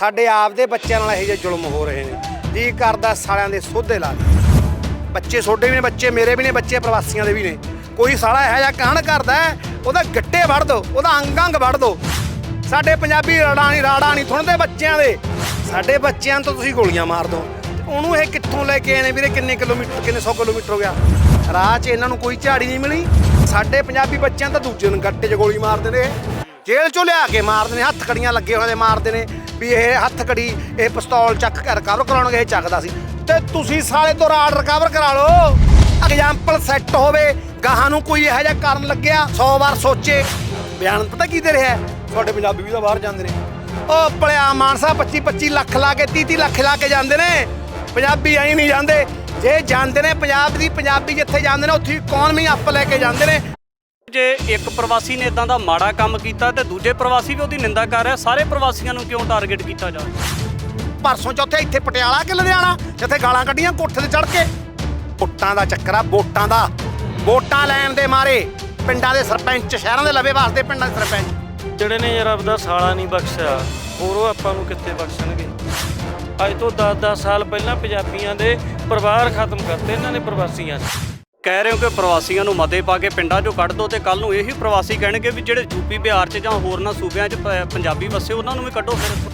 ਸਾਡੇ ਆਪ ਦੇ ਬੱਚਿਆਂ ਨਾਲ ਇਹੋ ਜਿਹੇ ਜ਼ੁਲਮ ਹੋ ਰਹੇ ਨੇ। ਜੀ ਕਰਦਾ ਸਾਲਿਆਂ ਦੇ ਸੋਧੇ ਲਾ ਦੇ ਬੱਚੇ ਛੋਡੇ ਵੀ ਨੇ, ਬੱਚੇ ਮੇਰੇ ਵੀ ਨੇ, ਬੱਚੇ ਪ੍ਰਵਾਸੀਆਂ ਦੇ ਵੀ ਨੇ। ਕੋਈ ਸਾਲਾ ਇਹੋ ਜਿਹਾ ਕਾਂਡ ਕਰਦਾ ਉਹਦਾ ਗੱਟੇ ਵੜ ਦੋ, ਉਹਦਾ ਅੰਗ ਅੰਗ ਵੜ ਦੋ। ਸਾਡੇ ਪੰਜਾਬੀ ਰੜਾ ਨਹੀਂ ਰਾੜਾ ਨਹੀਂ ਥੁਣਦੇ ਬੱਚਿਆਂ ਦੇ। ਸਾਡੇ ਬੱਚਿਆਂ ਤੋਂ ਤੁਸੀਂ ਗੋਲੀਆਂ ਮਾਰ ਦੋ। ਉਹਨੂੰ ਇਹ ਕਿੱਥੋਂ ਲੈ ਕੇ ਆਏ ਨੇ ਵੀਰੇ? ਕਿੰਨੇ ਕਿਲੋਮੀਟਰ ਕਿੰਨੇ 100 ਕਿਲੋਮੀਟਰ ਹੋ ਗਿਆ? ਰਾਹ 'ਚ ਇਹਨਾਂ ਨੂੰ ਕੋਈ ਝਾੜੀ ਨਹੀਂ ਮਿਲੀ। ਸਾਡੇ ਪੰਜਾਬੀ ਬੱਚਿਆਂ ਤਾਂ ਦੂਜੇ ਨੂੰ ਗੱਟੇ 'ਚ ਗੋਲੀ ਮਾਰਦੇ ਨੇ। ਜੇਲ੍ਹ 'ਚੋਂ ਲਿਆ ਕੇ ਮਾਰਦੇ ਨੇ। ਹੱਥ ਕੜੀਆਂ ਲੱਗੇ ਹੋਏ ਮਾਰਦੇ ਨੇ। ਵੀ ਇਹ ਹੱਥ ਕੜੀ ਇਹ ਪਿਸਤੌਲ ਚੱਕ ਕੇ ਰਿਕਵਰ ਕਰਾਉਣਗੇ ਇਹ ਚੱਕਦਾ ਸੀ। ਤੇ ਤੁਸੀਂ ਸਾਲੇ ਤੋਂ ਰਾੜ ਰਿਕਵਰ ਕਰਾ ਲਓ। ਐਗਜ਼ਾਮਪਲ ਸੈੱਟ ਹੋਵੇ ਗਾਹਾਂ ਨੂੰ ਕੋਈ ਇਹੋ ਜਿਹਾ ਕਰਨ ਲੱਗਿਆ 100 ਵਾਰ ਸੋਚੇ। ਬਿਆਨ ਪਤਾ ਕੀ ਦੇ ਰਿਹਾ? ਤੁਹਾਡੇ ਪੰਜਾਬੀ ਵੀ ਤਾਂ ਬਾਹਰ ਜਾਂਦੇ ਨੇ। ਉਹ ਭਲਿਆ ਮਾਨਸਾ 25 25 ਲੱਖ ਲਾ ਕੇ 30 30 ਲੱਖ ਲਾ ਕੇ ਜਾਂਦੇ ਨੇ। ਪੰਜਾਬੀ ਐਂ ਨਹੀਂ ਜਾਂਦੇ। ਜੇ ਜਾਂਦੇ ਨੇ ਪੰਜਾਬ ਦੀ ਪੰਜਾਬੀ ਜਿੱਥੇ ਜਾਂਦੇ ਨੇ ਉੱਥੇ ਇਕਨੋਮੀ ਅੱਪ ਲੈ ਕੇ ਜਾਂਦੇ ਨੇ। ਜੇ ਇੱਕ ਪ੍ਰਵਾਸੀ ਨੇ ਇਦਾਂ ਦਾ ਮਾੜਾ ਕੰਮ ਕੀਤਾ ਤੇ ਦੂਜੇ ਪ੍ਰਵਾਸੀ ਵੀ ਉਹਦੀ ਨਿੰਦਾ ਕਰ ਰਿਹਾ ਸਾਰੇ ਪ੍ਰਵਾਸੀਆਂ ਨੂੰ ਕਿਉਂ ਟਾਰਗੇਟ ਕੀਤਾ ਜਾ ਰਿਹਾ? ਪਰਸੋਂ ਚੌਥੇ ਇੱਥੇ ਪਟਿਆਲਾ ਕਿ ਲੁਧਿਆਣਾ ਜਿੱਥੇ ਗਾਲਾਂ ਕੱਢੀਆਂ ਕੋਠੇ ਤੇ ਚੜ ਕੇ? ਵੋਟਾਂ ਦਾ ਚੱਕਰ ਆ ਵੋਟਾਂ ਦਾ। ਵੋਟਾਂ ਲੈਣ ਦੇ ਮਾਰੇ ਪਿੰਡਾਂ ਦੇ ਸਰਪੰਚ ਸ਼ਹਿਰਾਂ ਦੇ ਲਵੇ ਵਾਸਤੇ ਪਿੰਡਾਂ ਦੇ ਸਰਪੰਚ। ਜਿਹੜੇ ਨੇ ਯਾਰ ਆਪਦਾ ਸਾਲਾ ਨਹੀਂ ਬਖਸ਼ਿਆ ਹੋਰ ਉਹ ਆਪਾਂ ਨੂੰ ਕਿੱਥੇ ਬਖਸ਼ਣਗੇ? ਅੱਜ ਤੋਂ 10-10 ਸਾਲ ਪਹਿਲਾਂ ਪੰਜਾਬੀਆਂ ਦੇ ਪਰਿਵਾਰ ਖਤਮ ਕਰਤੇ ਇਹਨਾਂ ਨੇ ਪ੍ਰਵਾਸੀਆਂ ਨੇ। ਕਹਿ ਰਹੇ ਹੋ ਕਿ ਪ੍ਰਵਾਸੀਆਂ ਨੂੰ ਮਤੇ ਪਾ ਕੇ ਪਿੰਡਾਂ 'ਚੋਂ ਕੱਢ ਦੋ ਤੇ ਕੱਲ ਨੂੰ ਇਹੀ ਪ੍ਰਵਾਸੀ ਕਹਿਣਗੇ ਵੀ ਜਿਹੜੇ ਯੂਪੀ ਬਿਹਾਰ 'ਚ ਜਾਂ ਹੋਰਨਾਂ ਸੂਬਿਆਂ 'ਚ ਪ- ਪੰਜਾਬੀ ਵਸੇ ਉਹਨਾਂ ਨੂੰ ਵੀ ਕੱਢੋ ਫਿਰ।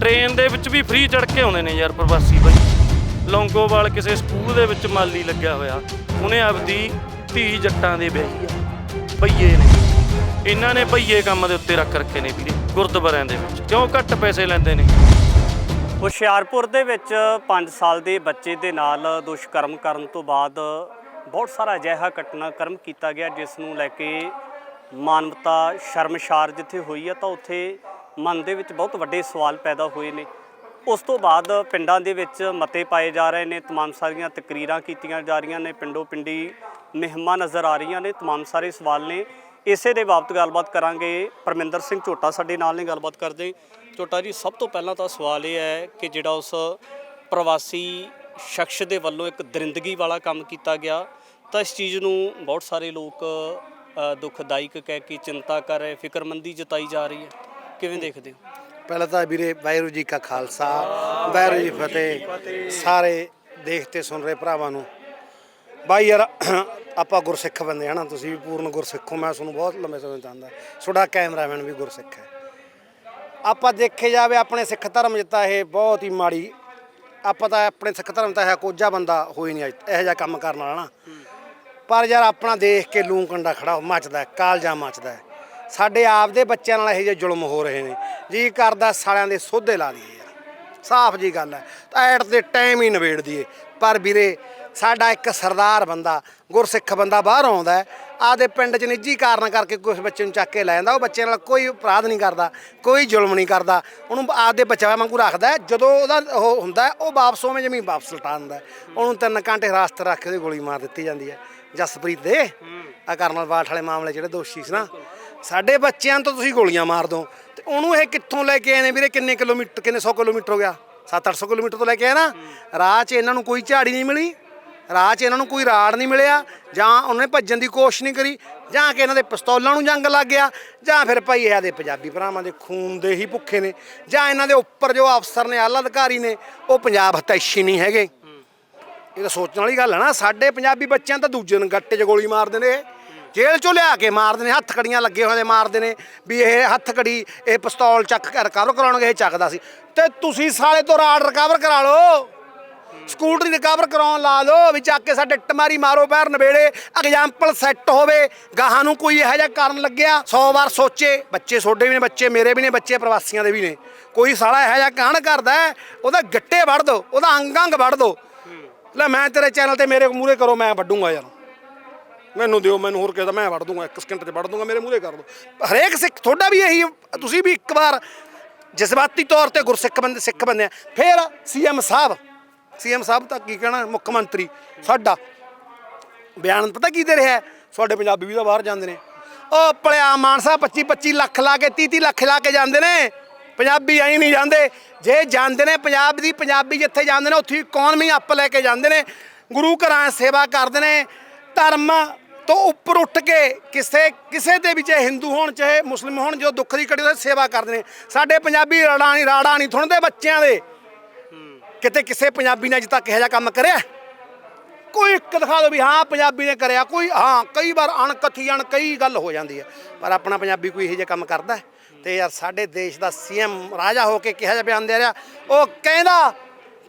ਟ੍ਰੇਨ ਦੇ ਵਿੱਚ ਵੀ ਫ੍ਰੀ ਚੜ ਕੇ ਆਉਂਦੇ ਨੇ ਯਾਰ ਪ੍ਰਵਾਸੀ ਬਾਈ। ਲੌਂਗੋਵਾਲ ਕਿਸੇ ਸਕੂਲ ਦੇ ਵਿੱਚ ਮਾਲੀ ਲੱਗਿਆ ਹੋਇਆ। ਉਹਨੇ ਆਪਦੀ ਧੀ ਜੱਟਾਂ ਦੇ ਵਿਆਹੀ ਆ। ਭਈਏ ਨੇ। ਇਹਨਾਂ ਨੇ ਭਈਏ ਕੰਮ ਦੇ ਉੱਤੇ ਰੱਖ ਰੱਖੇ ਨੇ ਵੀਰੇ ਗੁਰਦੁਆਰਿਆਂ ਦੇ ਵਿੱਚ। ਕਿਉਂ ਘੱਟ ਪੈਸੇ ਲੈਂਦੇ ਨੇ? ਹੁਸ਼ਿਆਰਪੁਰ ਦੇ ਵਿੱਚ 5 ਸਾਲ ਦੇ ਬੱਚੇ ਦੇ ਨਾਲ ਦੁਸ਼ਕਰਮ ਕਰਨ ਤੋਂ ਬਾਅਦ ਬਹੁਤ ਸਾਰਾ ਅਜਿਹਾ ਘਟਨਾਕ੍ਰਮ ਕੀਤਾ ਗਿਆ ਜਿਸ ਨੂੰ ਲੈ ਕੇ ਮਾਨਵਤਾ ਸ਼ਰਮਸ਼ਾਰ ਜਿੱਥੇ ਹੋਈ ਹੈ ਤਾਂ ਉੱਥੇ ਮਨ ਦੇ ਵਿੱਚ ਬਹੁਤ ਵੱਡੇ ਸਵਾਲ ਪੈਦਾ ਹੋਏ ਨੇ ਉਸ ਤੋਂ ਬਾਅਦ ਪਿੰਡਾਂ ਦੇ ਵਿੱਚ ਮਤੇ ਪਾਏ ਜਾ ਰਹੇ ਨੇ तमाम ਸਾਰੀਆਂ ਤਕਰੀਰਾਂ ਕੀਤੀਆਂ ਜਾ ਰਹੀਆਂ ਨੇ ਪਿੰਡੋ ਪਿੰਡੀ ਮਹਿਮਾ ਨਜ਼ਰ ਆ ਰਹੀਆਂ ਨੇ तमाम ਸਾਰੇ ਸਵਾਲ ਨੇ ਇਸੇ ਦੇ ਬਾਬਤ ਗੱਲਬਾਤ ਕਰਾਂਗੇ ਪਰਮਿੰਦਰ ਸਿੰਘ ਝੋਟਾ ਸਾਡੇ ਨਾਲ ਨੇ ਗੱਲਬਾਤ ਕਰਦੇ ਝੋਟਾ ਜੀ ਸਭ ਤੋਂ ਪਹਿਲਾਂ ਤਾਂ ਸਵਾਲ ਇਹ ਹੈ ਕਿ ਜਿਹੜਾ ਉਸ ਪ੍ਰਵਾਸੀ ਸ਼ਖਸ ਦੇ ਵੱਲੋਂ ਇੱਕ ਦਰਿੰਦਗੀ ਵਾਲਾ ਕੰਮ ਕੀਤਾ ਗਿਆ ਤਾਂ ਇਸ ਚੀਜ਼ ਨੂੰ ਬਹੁਤ ਸਾਰੇ ਲੋਕ ਅ, ਦੁਖਦਾਇਕ ਕਹਿ ਕੇ ਚਿੰਤਾ ਕਰ ਰਹੇ ਫਿਕਰਮੰਦੀ ਜਤਾਈ ਜਾ ਰਹੀ ਹੈ। ਕਿਵੇਂ ਦੇਖਦੇ ਹੋ? ਪਹਿਲਾਂ ਤਾਂ ਵੀਰੇ ਵਾਹਿਗੁਰੂ ਜੀ ਕਾ ਖਾਲਸਾ ਵਾਹਿਗੁਰੂ ਜੀ ਫਤਿਹ। ਸਾਰੇ ਦੇਖਤੇ ਸੁਣ ਰਹੇ ਭਰਾਵਾਂ ਨੂੰ। ਬਾਈ ਯਾਰ ਆਪਾਂ ਗੁਰਸਿੱਖ ਬੰਦੇ ਹਨਾ ਤੁਸੀਂ ਵੀ ਪੂਰਨ ਗੁਰਸਿੱਖ ਹੋ ਮੈਂ ਤੁਹਾਨੂੰ ਬਹੁਤ ਲੰਮੇ ਸਮੇਂ ਤੋਂ ਜਾਣਦਾ। ਤੁਹਾਡਾ ਕੈਮਰਾਮੈਨ ਵੀ ਗੁਰਸਿੱਖ ਹੈ। ਆਪਾਂ ਦੇਖੇ ਜਾਵੇ ਆਪਣੇ ਸਿੱਖ ਧਰਮ 'ਚ ਇਹ ਬਹੁਤ ਹੀ ਮਾੜੀ ਆਪਾਂ ਤਾਂ ਆਪਣੇ ਸਿੱਖ ਧਰਮ ਤਾਂ ਹੈ ਕੋਝਾ ਬੰਦਾ ਹੋਈ ਨਹੀਂ ਅੱਜ ਇਹੋ ਜਿਹਾ ਕੰਮ ਕਰਨ ਵਾਲਾ ਨਾ। ਪਰ ਯਾਰ ਆਪਣਾ ਦੇਖ ਕੇ ਲੂੰ ਕੰਡਾ ਖੜਾ ਮੱਚਦਾ ਹੈ, ਕਾਲਜਾ ਮੱਚਦਾ ਹੈ। ਸਾਡੇ ਆਪਦੇ ਬੱਚਿਆਂ ਨਾਲ ਇਹੋ ਜਿਹੇ ਜ਼ੁਲਮ ਹੋ ਰਹੇ ਨੇ। ਜੀ ਕਰਦਾ ਸਾਲਿਆਂ ਦੇ ਸੋਧੇ ਲਾ ਦਈਏ ਯਾਰ। ਸਾਫ਼ ਜੀ ਗੱਲ ਹੈ। ਤਾਂ ਐਟ ਦੇ ਟਾਈਮ ਹੀ ਨਿਬੇੜ ਦਈਏ। ਪਰ ਵੀਰੇ ਸਾਡਾ ਇੱਕ ਸਰਦਾਰ ਬੰਦਾ ਗੁਰਸਿੱਖ ਬੰਦਾ ਬਾਹਰ ਆਉਂਦਾ ਹੈ, ਆਪਦੇ ਪਿੰਡ 'ਚ ਨਿੱਜੀ ਕਾਰਨ ਕਰਕੇ ਕੁਝ ਬੱਚੇ ਨੂੰ ਚੱਕ ਕੇ ਲੈ ਜਾਂਦਾ। ਉਹ ਬੱਚੇ ਨਾਲ ਕੋਈ ਅਪਰਾਧ ਨਹੀਂ ਕਰਦਾ ਕੋਈ ਜ਼ੁਲਮ ਨਹੀਂ ਕਰਦਾ। ਉਹਨੂੰ ਆਪਦੇ ਬੱਚਾ ਵਾਂਗੂ ਰੱਖਦਾ ਜਦੋਂ ਉਹਦਾ ਉਹ ਹੁੰਦਾ ਉਹ ਵਾਪਸ ਉਵੇਂ ਜਮੀ ਵਾਪਸ ਲਟਾ ਦਿੰਦਾ ਉਹਨੂੰ ਤਿੰਨ ਘੰਟੇ ਹਿਰਾਸਤ ਰੱਖ ਕੇ ਉਹਦੀ ਗੋਲੀ ਮਾਰ ਦਿੱਤੀ ਜਾਂਦੀ ਹੈ। ਜਸਪ੍ਰੀਤ ਦੇ। ਆ ਕਰਨਲ ਬਾਠ ਵਾਲੇ ਮਾਮਲੇ ਜਿਹੜੇ ਦੋਸ਼ੀ ਸੀ ਨਾ। ਸਾਡੇ ਬੱਚਿਆਂ ਤੋਂ ਤੁਸੀਂ ਗੋਲੀਆਂ ਮਾਰ ਦੋ ਤੇ ਉਹਨੂੰ ਇਹ ਕਿੱਥੋਂ ਲੈ ਕੇ ਆਏ ਨੇ ਵੀਰੇ? ਕਿੰਨੇ ਕਿਲੋਮੀਟਰ ਕਿੰਨੇ 100 ਕਿਲੋਮੀਟਰ ਹੋ ਗਿਆ? 7-800 ਕਿਲੋਮੀਟਰ ਤੋਂ ਲੈ ਕੇ ਆਏ ਨਾ। ਰਾਹ 'ਚ ਇਹਨਾਂ ਨੂੰ ਕੋਈ ਝਾੜੀ ਨਹੀਂ ਮਿਲੀ। ਰਾਹ 'ਚ ਇਹਨਾਂ ਨੂੰ ਕੋਈ ਰਾੜ ਨਹੀਂ ਮਿਲਿਆ। ਜਾਂ ਉਹਨੇ ਭੱਜਣ ਦੀ ਕੋਸ਼ਿਸ਼ ਨਹੀਂ ਕਰੀ। ਜਾਂ ਕਿ ਇਹਨਾਂ ਦੇ ਪਿਸਤੌਲਾਂ ਨੂੰ ਜੰਗ ਲੱਗ ਗਿਆ। ਜਾਂ ਫਿਰ ਭਾਈ ਇਹਨਾਂ ਦੇ ਪੰਜਾਬੀ ਭਰਾਵਾਂ ਦੇ ਖੂਨ ਦੇ ਹੀ ਭੁੱਖੇ ਨੇ। ਜਾਂ ਇਹਨਾਂ ਦੇ ਉੱਪਰ ਜੋ ਅਫਸਰ ਨੇ ਆਲਾ ਅਧਿਕਾਰੀ ਨੇ ਉਹ ਪੰਜਾਬ ਹਤੈਸ਼ੀ ਨਹੀਂ ਹੈਗੇ। ਇਹ ਤਾਂ ਸੋਚਣ ਵਾਲੀ ਗੱਲ ਹੈ ਨਾ, ਸਾਡੇ ਪੰਜਾਬੀ ਬੱਚਿਆਂ ਤਾਂ ਦੂਜੇ ਨੂੰ ਗੱਟੇ 'ਚ ਗੋਲੀ ਮਾਰਦੇ ਨੇ। ਜੇਲ੍ਹ 'ਚੋਂ ਲਿਆ ਕੇ ਮਾਰਦੇ ਨੇ, ਹੱਥ ਕੜੀਆਂ ਲੱਗੇ ਹੋਏ ਨੇ ਮਾਰਦੇ ਨੇ ਵੀ ਇਹ ਹੱਥ ਕੜੀ, ਇਹ ਪਿਸਤੌਲ ਚੱਕ ਕੇ ਰਿਕਵਰ ਕਰਾਉਣਗੇ, ਇਹ ਚੱਕਦਾ ਸੀ। ਤੇ ਤੁਸੀਂ ਸਾਲੇ ਤੋਂ ਰਾੜ ਰਿਕਵਰ ਕਰਾ ਲਓ। ਸਕੂਟਰੀ ਰਿਕਵਰ ਕਰਾਉਣ ਲਾ ਲਓ ਵੀ ਚੱਕ ਕੇ ਸਾਡੇ ਟਮਾਰੀ ਮਾਰੋ ਪੈਰ ਨਵੇੜੇ ਐਗਜ਼ਾਮਪਲ ਸੈੱਟ ਹੋਵੇ। ਗਾਹਾਂ ਨੂੰ ਕੋਈ ਇਹੋ ਜਿਹਾ ਕਰਨ ਲੱਗਿਆ 100 ਵਾਰ ਸੋਚੇ। ਬੱਚੇ ਛੋਡੇ ਵੀ ਨੇ, ਬੱਚੇ ਮੇਰੇ ਵੀ ਨੇ, ਬੱਚੇ ਪ੍ਰਵਾਸੀਆਂ ਦੇ ਵੀ ਨੇ। ਕੋਈ ਸਾਲਾ ਇਹੋ ਜਿਹਾ ਕਾਂਡ ਕਰਦਾ ਉਹਦਾ ਗੱਟੇ ਵੜ ਦੋ, ਉਹਦਾ ਅੰਗ ਅੰਗ ਵੜ ਦੋ। ਲੈ ਮੈਂ ਤੇਰੇ ਚੈਨਲ ਤੇ ਮੇਰੇ ਮੂਹਰੇ ਕਰੋ, ਮੈਂ ਵੱਡੂੰਗਾ ਯਾਰ। ਮੈਨੂੰ ਦਿਓ, ਮੈਨੂੰ ਹੋਰ ਕਿਸੇ ਦਾ ਮੈਂ ਵੱਢ ਦੂੰਗਾ, ਇੱਕ ਸਕਿੰਟ 'ਚ ਵੜ ਦੂੰਗਾ, ਮੇਰੇ ਮੂਹਰੇ ਕਰ ਦੋ। ਹਰੇਕ ਸਿੱਖ, ਤੁਹਾਡਾ ਵੀ ਇਹੀ, ਤੁਸੀਂ ਵੀ ਇੱਕ ਵਾਰ ਜਜ਼ਬਾਤੀ ਤੌਰ ਤੇ ਗੁਰਸਿੱਖ ਬੰਦੇ, ਸਿੱਖ ਬੰਦੇ ਆ। ਫਿਰ ਸੀਐਮ ਸਾਹਿਬ ਸੀਐਮ ਸਾਹਿਬ ਤਾਂ ਕੀ ਕਹਿਣਾ, ਮੁੱਖ ਮੰਤਰੀ, ਸਾਡਾ ਬਿਆਨ ਪਤਾ ਕੀ ਦੇ ਰਿਹਾ ਹੈ? ਤੁਹਾਡੇ ਪੰਜਾਬੀ ਵੀ ਤਾਂ ਬਾਹਰ ਜਾਂਦੇ ਨੇ। ਉਹ ਭਲਿਆ ਮਾਨਸਾ 25 25 ਲੱਖ ਲਾ ਕੇ 30 30 ਲੱਖ ਲਾ ਕੇ ਜਾਂਦੇ ਨੇ। ਪੰਜਾਬੀ ਐਂ ਨਹੀਂ ਜਾਂਦੇ। ਜੇ ਜਾਂਦੇ ਨੇ ਪੰਜਾਬ ਦੀ ਪੰਜਾਬੀ ਜਿੱਥੇ ਜਾਂਦੇ ਨੇ, ਉੱਥੇ ਇਕਨੋਮੀ ਅੱਪ ਲੈ ਕੇ ਜਾਂਦੇ ਨੇ। ਗੁਰੂ ਘਰਾਂ ਸੇਵਾ ਕਰਦੇ ਨੇ। ਧਰਮ ਤੋਂ ਉੱਪਰ ਉੱਠ ਕੇ ਕਿਸੇ ਕਿਸੇ ਦੇ ਵੀ ਚਾਹੇ ਹਿੰਦੂ ਹੋਣ, ਚਾਹੇ ਮੁਸਲਿਮ ਹੋਣ, ਜੋ ਦੁੱਖ ਦੀ ਘੜੀ ਉਹਦੀ ਸੇਵਾ ਕਰਦੇ ਨੇ। ਸਾਡੇ ਪੰਜਾਬੀ ਰਾੜਾ ਨਹੀਂ ਰਾੜਾ ਨਹੀਂ ਥੁਣਦੇ ਬੱਚਿਆਂ ਦੇ। ਕਿਤੇ ਕਿਸੇ ਪੰਜਾਬੀ ਨੇ ਅਜੇ ਤੱਕ ਇਹੋ ਜਿਹਾ ਕੰਮ ਕਰਿਆ? ਕੋਈ ਇੱਕ ਦਿਖਾ ਦਿਓ ਵੀ ਹਾਂ ਪੰਜਾਬੀ ਨੇ ਕਰਿਆ, ਕੋਈ ਹਾਂ, ਕਈ ਵਾਰ ਅਣਕਥੀ ਅਣ ਕਈ ਗੱਲ ਹੋ ਜਾਂਦੀ ਹੈ, ਪਰ ਆਪਣਾ ਪੰਜਾਬੀ ਕੋਈ ਇਹੋ ਜਿਹਾ ਕੰਮ ਕਰਦਾ ਹੈ? ਤੇ ਯਾਰ ਸਾਡੇ ਦੇਸ਼ ਦਾ ਸੀਐਮ ਰਾਜਾ ਹੋ ਕੇ ਕਿਹਾ ਜਿਹਾ ਬਿਆਨ ਦੇ ਰਿਹਾ, ਉਹ ਕਹਿੰਦਾ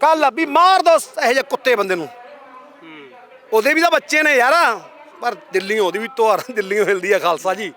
ਕੱਲ ਵੀ ਮਾਰ ਦੋ ਇਹੋ ਜਿਹੇ ਕੁੱਤੇ ਬੰਦੇ ਨੂੰ ਉਹਦੇ ਵੀ ਤਾਂ ਬੱਚੇ ਨੇ ਯਾਰ, ਪਰ ਦਿੱਲੀ ਉਹਦੀ ਵੀ ਤੋਰ ਦਿੱਲੀ ਹਿਲਦੀ ਆ ਖਾਲਸਾ ਜੀ,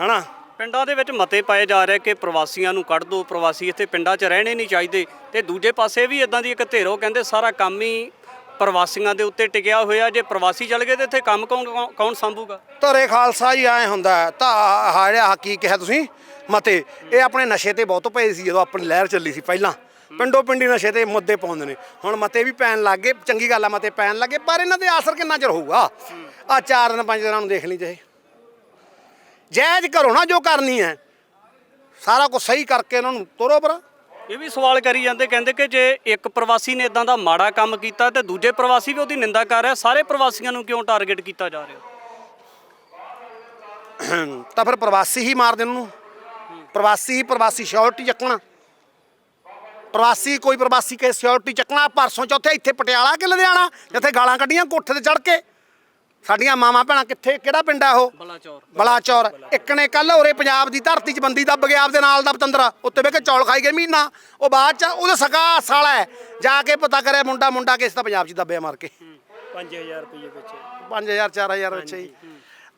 ਹਨਾ ਪਿੰਡਾਂ ਦੇ ਵਿੱਚ ਮਤੇ ਪਾਏ ਜਾ ਰਹੇ ਕਿ ਪ੍ਰਵਾਸੀਆਂ ਨੂੰ ਕੱਢ ਦਿਓ ਪ੍ਰਵਾਸੀ ਇੱਥੇ ਪਿੰਡਾਂ 'ਚ ਰਹਿਣੇ ਨਹੀਂ ਚਾਹੀਦੇ, ਤੇ ਦੂਜੇ ਪਾਸੇ ਵੀ ਇਦਾਂ ਦੀ ਇੱਕ ਧਿਰੋ ਕਹਿੰਦੇ ਸਾਰਾ ਕੰਮ ਹੀ ਪ੍ਰਵਾਸੀਆਂ ਦੇ ਉੱਤੇ ਟਿਕਿਆ ਹੋਇਆ, ਜੇ ਪ੍ਰਵਾਸੀ ਚਲ ਗਏ ਤੇ ਇੱਥੇ ਕੰਮ ਕੌਣ ਕੌਣ- ਕੌਣ ਸੰਭੂਗਾ? ਧਰੇ ਖਾਲਸਾ ਜੀ, ਐ ਹੁੰਦਾ ਤਾਂ ਹਾਰਿਆ ਕੀ ਕਿਹਾ ਤੁਸੀਂ, ਮਤੇ, ਇਹ ਆਪਣੇ ਨਸ਼ੇ ਤੇ ਬਹੁਤ ਪਏ ਸੀ ਜਦੋਂ ਆਪਣੀ ਲਹਿਰ ਚੱਲੀ ਸੀ ਪਹਿਲਾਂ। ਪਿੰਡੋ ਪਿੰਡੀ ਨਸ਼ੇ ਤੇ ਮੁੱਦੇ ਪਾਉਂਦੇ ਨੇ। ਹੁਣ ਮਤੇ ਵੀ ਪੈਣ ਲੱਗ ਗਏ, ਚੰਗੀ ਗੱਲ ਆ, ਮਤੇ ਪੈਣ ਲੱਗੇ ਪਰ ਇਹਨਾਂ ਤੇ ਅਸਰ ਕਿੰਨਾ ਚਿਰ ਹੋਊਗਾ? ਆ ਚਾਰ ਦਿਨ, ਪੰਜ ਦਿਨਾਂ ਨੂੰ ਦੇਖ ਲਈ ਚਾਹੇ ਜਾਇਜ਼ ਕਰੋ ਨਾ ਜੋ ਕਰਨੀ ਹੈ। ਸਾਰਾ ਕੁਝ ਸਹੀ ਕਰਕੇ ਇਹਨਾਂ ਨੂੰ ਤੋਰੋ ਪਰ ਇਹ ਵੀ ਸਵਾਲ ਕਰੀ ਜਾਂਦੇ, ਕਹਿੰਦੇ ਕਿ ਜੇ ਇੱਕ ਪ੍ਰਵਾਸੀ ਨੇ ਇਦਾਂ ਦਾ ਮਾੜਾ ਕੰਮ ਕੀਤਾ ਤੇ ਦੂਜੇ ਪ੍ਰਵਾਸੀ ਵੀ ਉਹਦੀ ਨਿੰਦਾ ਕਰ ਰਿਹਾ, ਸਾਰੇ ਪ੍ਰਵਾਸੀਆਂ ਨੂੰ ਕਿਉਂ ਟਾਰਗੇਟ ਕੀਤਾ ਜਾ ਰਿਹਾ? ਤਾਂ ਫਿਰ ਪ੍ਰਵਾਸੀ ਹੀ ਮਾਰ ਦੇਣ ਨੂੰ। ਪ੍ਰਵਾਸੀ ਹੀ ਪ੍ਰਵਾਸੀ ਸਿਓਰਟੀ ਚੱਕਣਾ। ਪ੍ਰਵਾਸੀ ਕੋਈ ਪ੍ਰਵਾਸੀ ਕੇ ਸਿਕਿਉਰਿਟੀ ਚੱਕਣਾ, ਪਰਸੋਂ ਚੌਥੇ ਇੱਥੇ ਪਟਿਆਲਾ ਕਿ ਲੁਧਿਆਣਾ, ਜਿੱਥੇ ਗਾਲਾਂ ਕੱਢੀਆਂ ਕੋਠੇ ਤੇ ਚੜ ਕੇ। ਸਾਡੀਆਂ ਮਾਵਾਂ ਭੈਣਾਂ ਕਿੱਥੇ ਕਿਹੜਾ ਪਿੰਡ ਆ ਉਹ? ਬਲਾਚੌਰ। ਬਲਾਚੌਰ। ਇੱਕ ਨੇ ਕੱਲ ਹੋਰੇ ਪੰਜਾਬ ਦੀ ਧਰਤੀ 'ਚ ਬੰਦੀ ਦੱਬ ਗਿਆ ਆਪਦੇ ਨਾਲ ਦਾ ਪਤੰਦਰਾ ਉੱਤੇ ਬਹਿ ਕੇ ਚੌਲ ਖਾਈ ਗਏ ਮਹੀਨਾ। ਉਹ ਬਾਅਦ 'ਚ ਉਹਦਾ ਸਕਾ ਸਾਲਾ ਹੈ। ਜਾ ਕੇ ਪਤਾ ਕਰਿਆ ਮੁੰਡਾ ਮੁੰਡਾ ਕਿਸ ਦਾ ਪੰਜਾਬ 'ਚ ਦੱਬਿਆ ਮਾਰ ਕੇ। 5000 ਰੁਪਏ ਵਿੱਚ। 5000 4000 ਵਿੱਚ ਹੀ।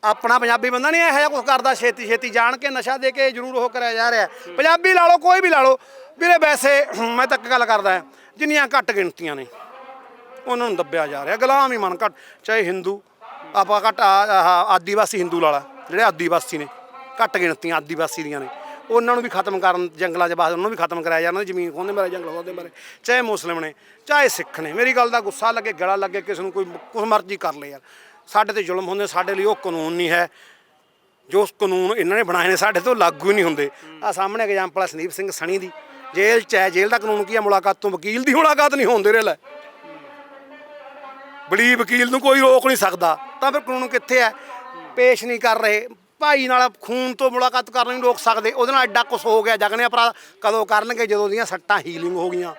ਆਪਣਾ ਪੰਜਾਬੀ ਬੰਦਾ ਨਹੀਂ ਇਹੋ ਜਿਹਾ ਕੁਝ ਕਰਦਾ ਛੇਤੀ ਛੇਤੀ ਜਾਣ ਕੇ ਨਸ਼ਾ ਦੇ ਕੇ ਜ਼ਰੂਰ ਉਹ ਕਰਿਆ ਜਾ ਰਿਹਾ। ਪੰਜਾਬੀ ਲਾ ਲਓ ਕੋਈ ਵੀ ਲਾ ਲਓ। ਵੀਰੇ ਵੈਸੇ ਮੈਂ ਤਾਂ ਇੱਕ ਗੱਲ ਕਰਦਾ ਜਿੰਨੀਆਂ ਘੱਟ ਗਿਣਤੀਆਂ ਨੇ ਉਹਨਾਂ ਨੂੰ ਦੱਬਿਆ ਜਾ ਰਿਹਾ। ਗੁਲਾਮ ਹੀ ਮਨ ਘੱਟ ਚਾਹੇ ਹਿੰਦੂ ਆਪਾਂ ਘੱਟ ਆ- ਆਦੀਵਾਸੀ ਹਿੰਦੂ ਲਾ ਜਿਹੜੇ ਆਦੀਵਾਸੀ ਨੇ, ਘੱਟ ਗਿਣਤੀਆਂ ਆਦੀਵਾਸੀ ਦੀਆਂ ਨੇ। ਉਹਨਾਂ ਨੂੰ ਵੀ ਖਤਮ ਕਰਨ, ਜੰਗਲਾਂ 'ਚ ਬਾਹਰ, ਉਹਨਾਂ ਨੂੰ ਵੀ ਖਤਮ ਕਰਾਇਆ ਜਾਂਦਾ, ਜ਼ਮੀਨ ਖੋਹਦੇ ਮਾਰੇ ਜੰਗਲ ਖੋਹਦੇ ਮਾਰੇ ਚਾਹੇ ਮੁਸਲਿਮ ਨੇ, ਚਾਹੇ ਸਿੱਖ ਨੇ। ਮੇਰੀ ਗੱਲ ਦਾ ਗੁੱਸਾ ਲੱਗੇ, ਗਲਾ ਲੱਗੇ, ਕਿਸੇ ਨੂੰ ਕੋਈ ਕੁਛ ਮਰਜ਼ੀ ਕਰ ਲੈ ਯਾਰ। ਸਾਡੇ ਤੇ ਜ਼ੁਲਮ ਹੁੰਦੇ, ਸਾਡੇ ਲਈ ਉਹ ਕਾਨੂੰਨ ਨਹੀਂ ਹੈ। ਜੋ ਕਾਨੂੰਨ ਇਹਨਾਂ ਨੇ ਬਣਾਏ ਨੇ, ਸਾਡੇ ਤੋਂ ਲਾਗੂ ਹੀ ਨਹੀਂ ਹੁੰਦੇ। ਆ ਸਾਹਮਣੇ ਐਗਜ਼ਾਮਪਲ ਹੈ ਸੰਦੀਪ ਸਿੰਘ ਸਣੀ ਦੀ। ਜੇਲ੍ਹ ਚ ਹੈ, ਜੇਲ੍ਹ ਦਾ ਕਾਨੂੰਨ ਕੀ ਹੈ ਮੁਲਾਕਾਤ ਤੋਂ ਵਕੀਲ ਦੀ ਮੁਲਾਕਾਤ ਨਹੀਂ ਹੁੰਦੇ ਰਹਿ ਲੈ। ਬੜੀ ਵਕੀਲ ਨੂੰ ਕੋਈ ਰੋਕ ਨਹੀਂ ਸਕਦਾ। ਤਾਂ ਫਿਰ ਕਾਨੂੰਨ ਕਿੱਥੇ ਹੈ? ਪੇਸ਼ ਨਹੀਂ ਕਰ ਰਹੇ। ਭਾਈ ਨਾਲ ਖੂਨ ਤੋਂ ਮੁਲਾਕਾਤ ਕਰਨ ਨਹੀਂ ਰੋਕ ਸਕਦੇ। ਉਹਦੇ ਨਾਲ ਐਡਾ ਕੁਛ ਹੋ ਗਿਆ। ਜਗਨੇ ਅਪਰਾਧ ਕਦੋਂ ਕਰਨਗੇ? ਜਦੋਂ ਦੀਆਂ ਸੱਟਾਂ ਹੀਲਿੰਗ ਹੋ ਗਈਆਂ।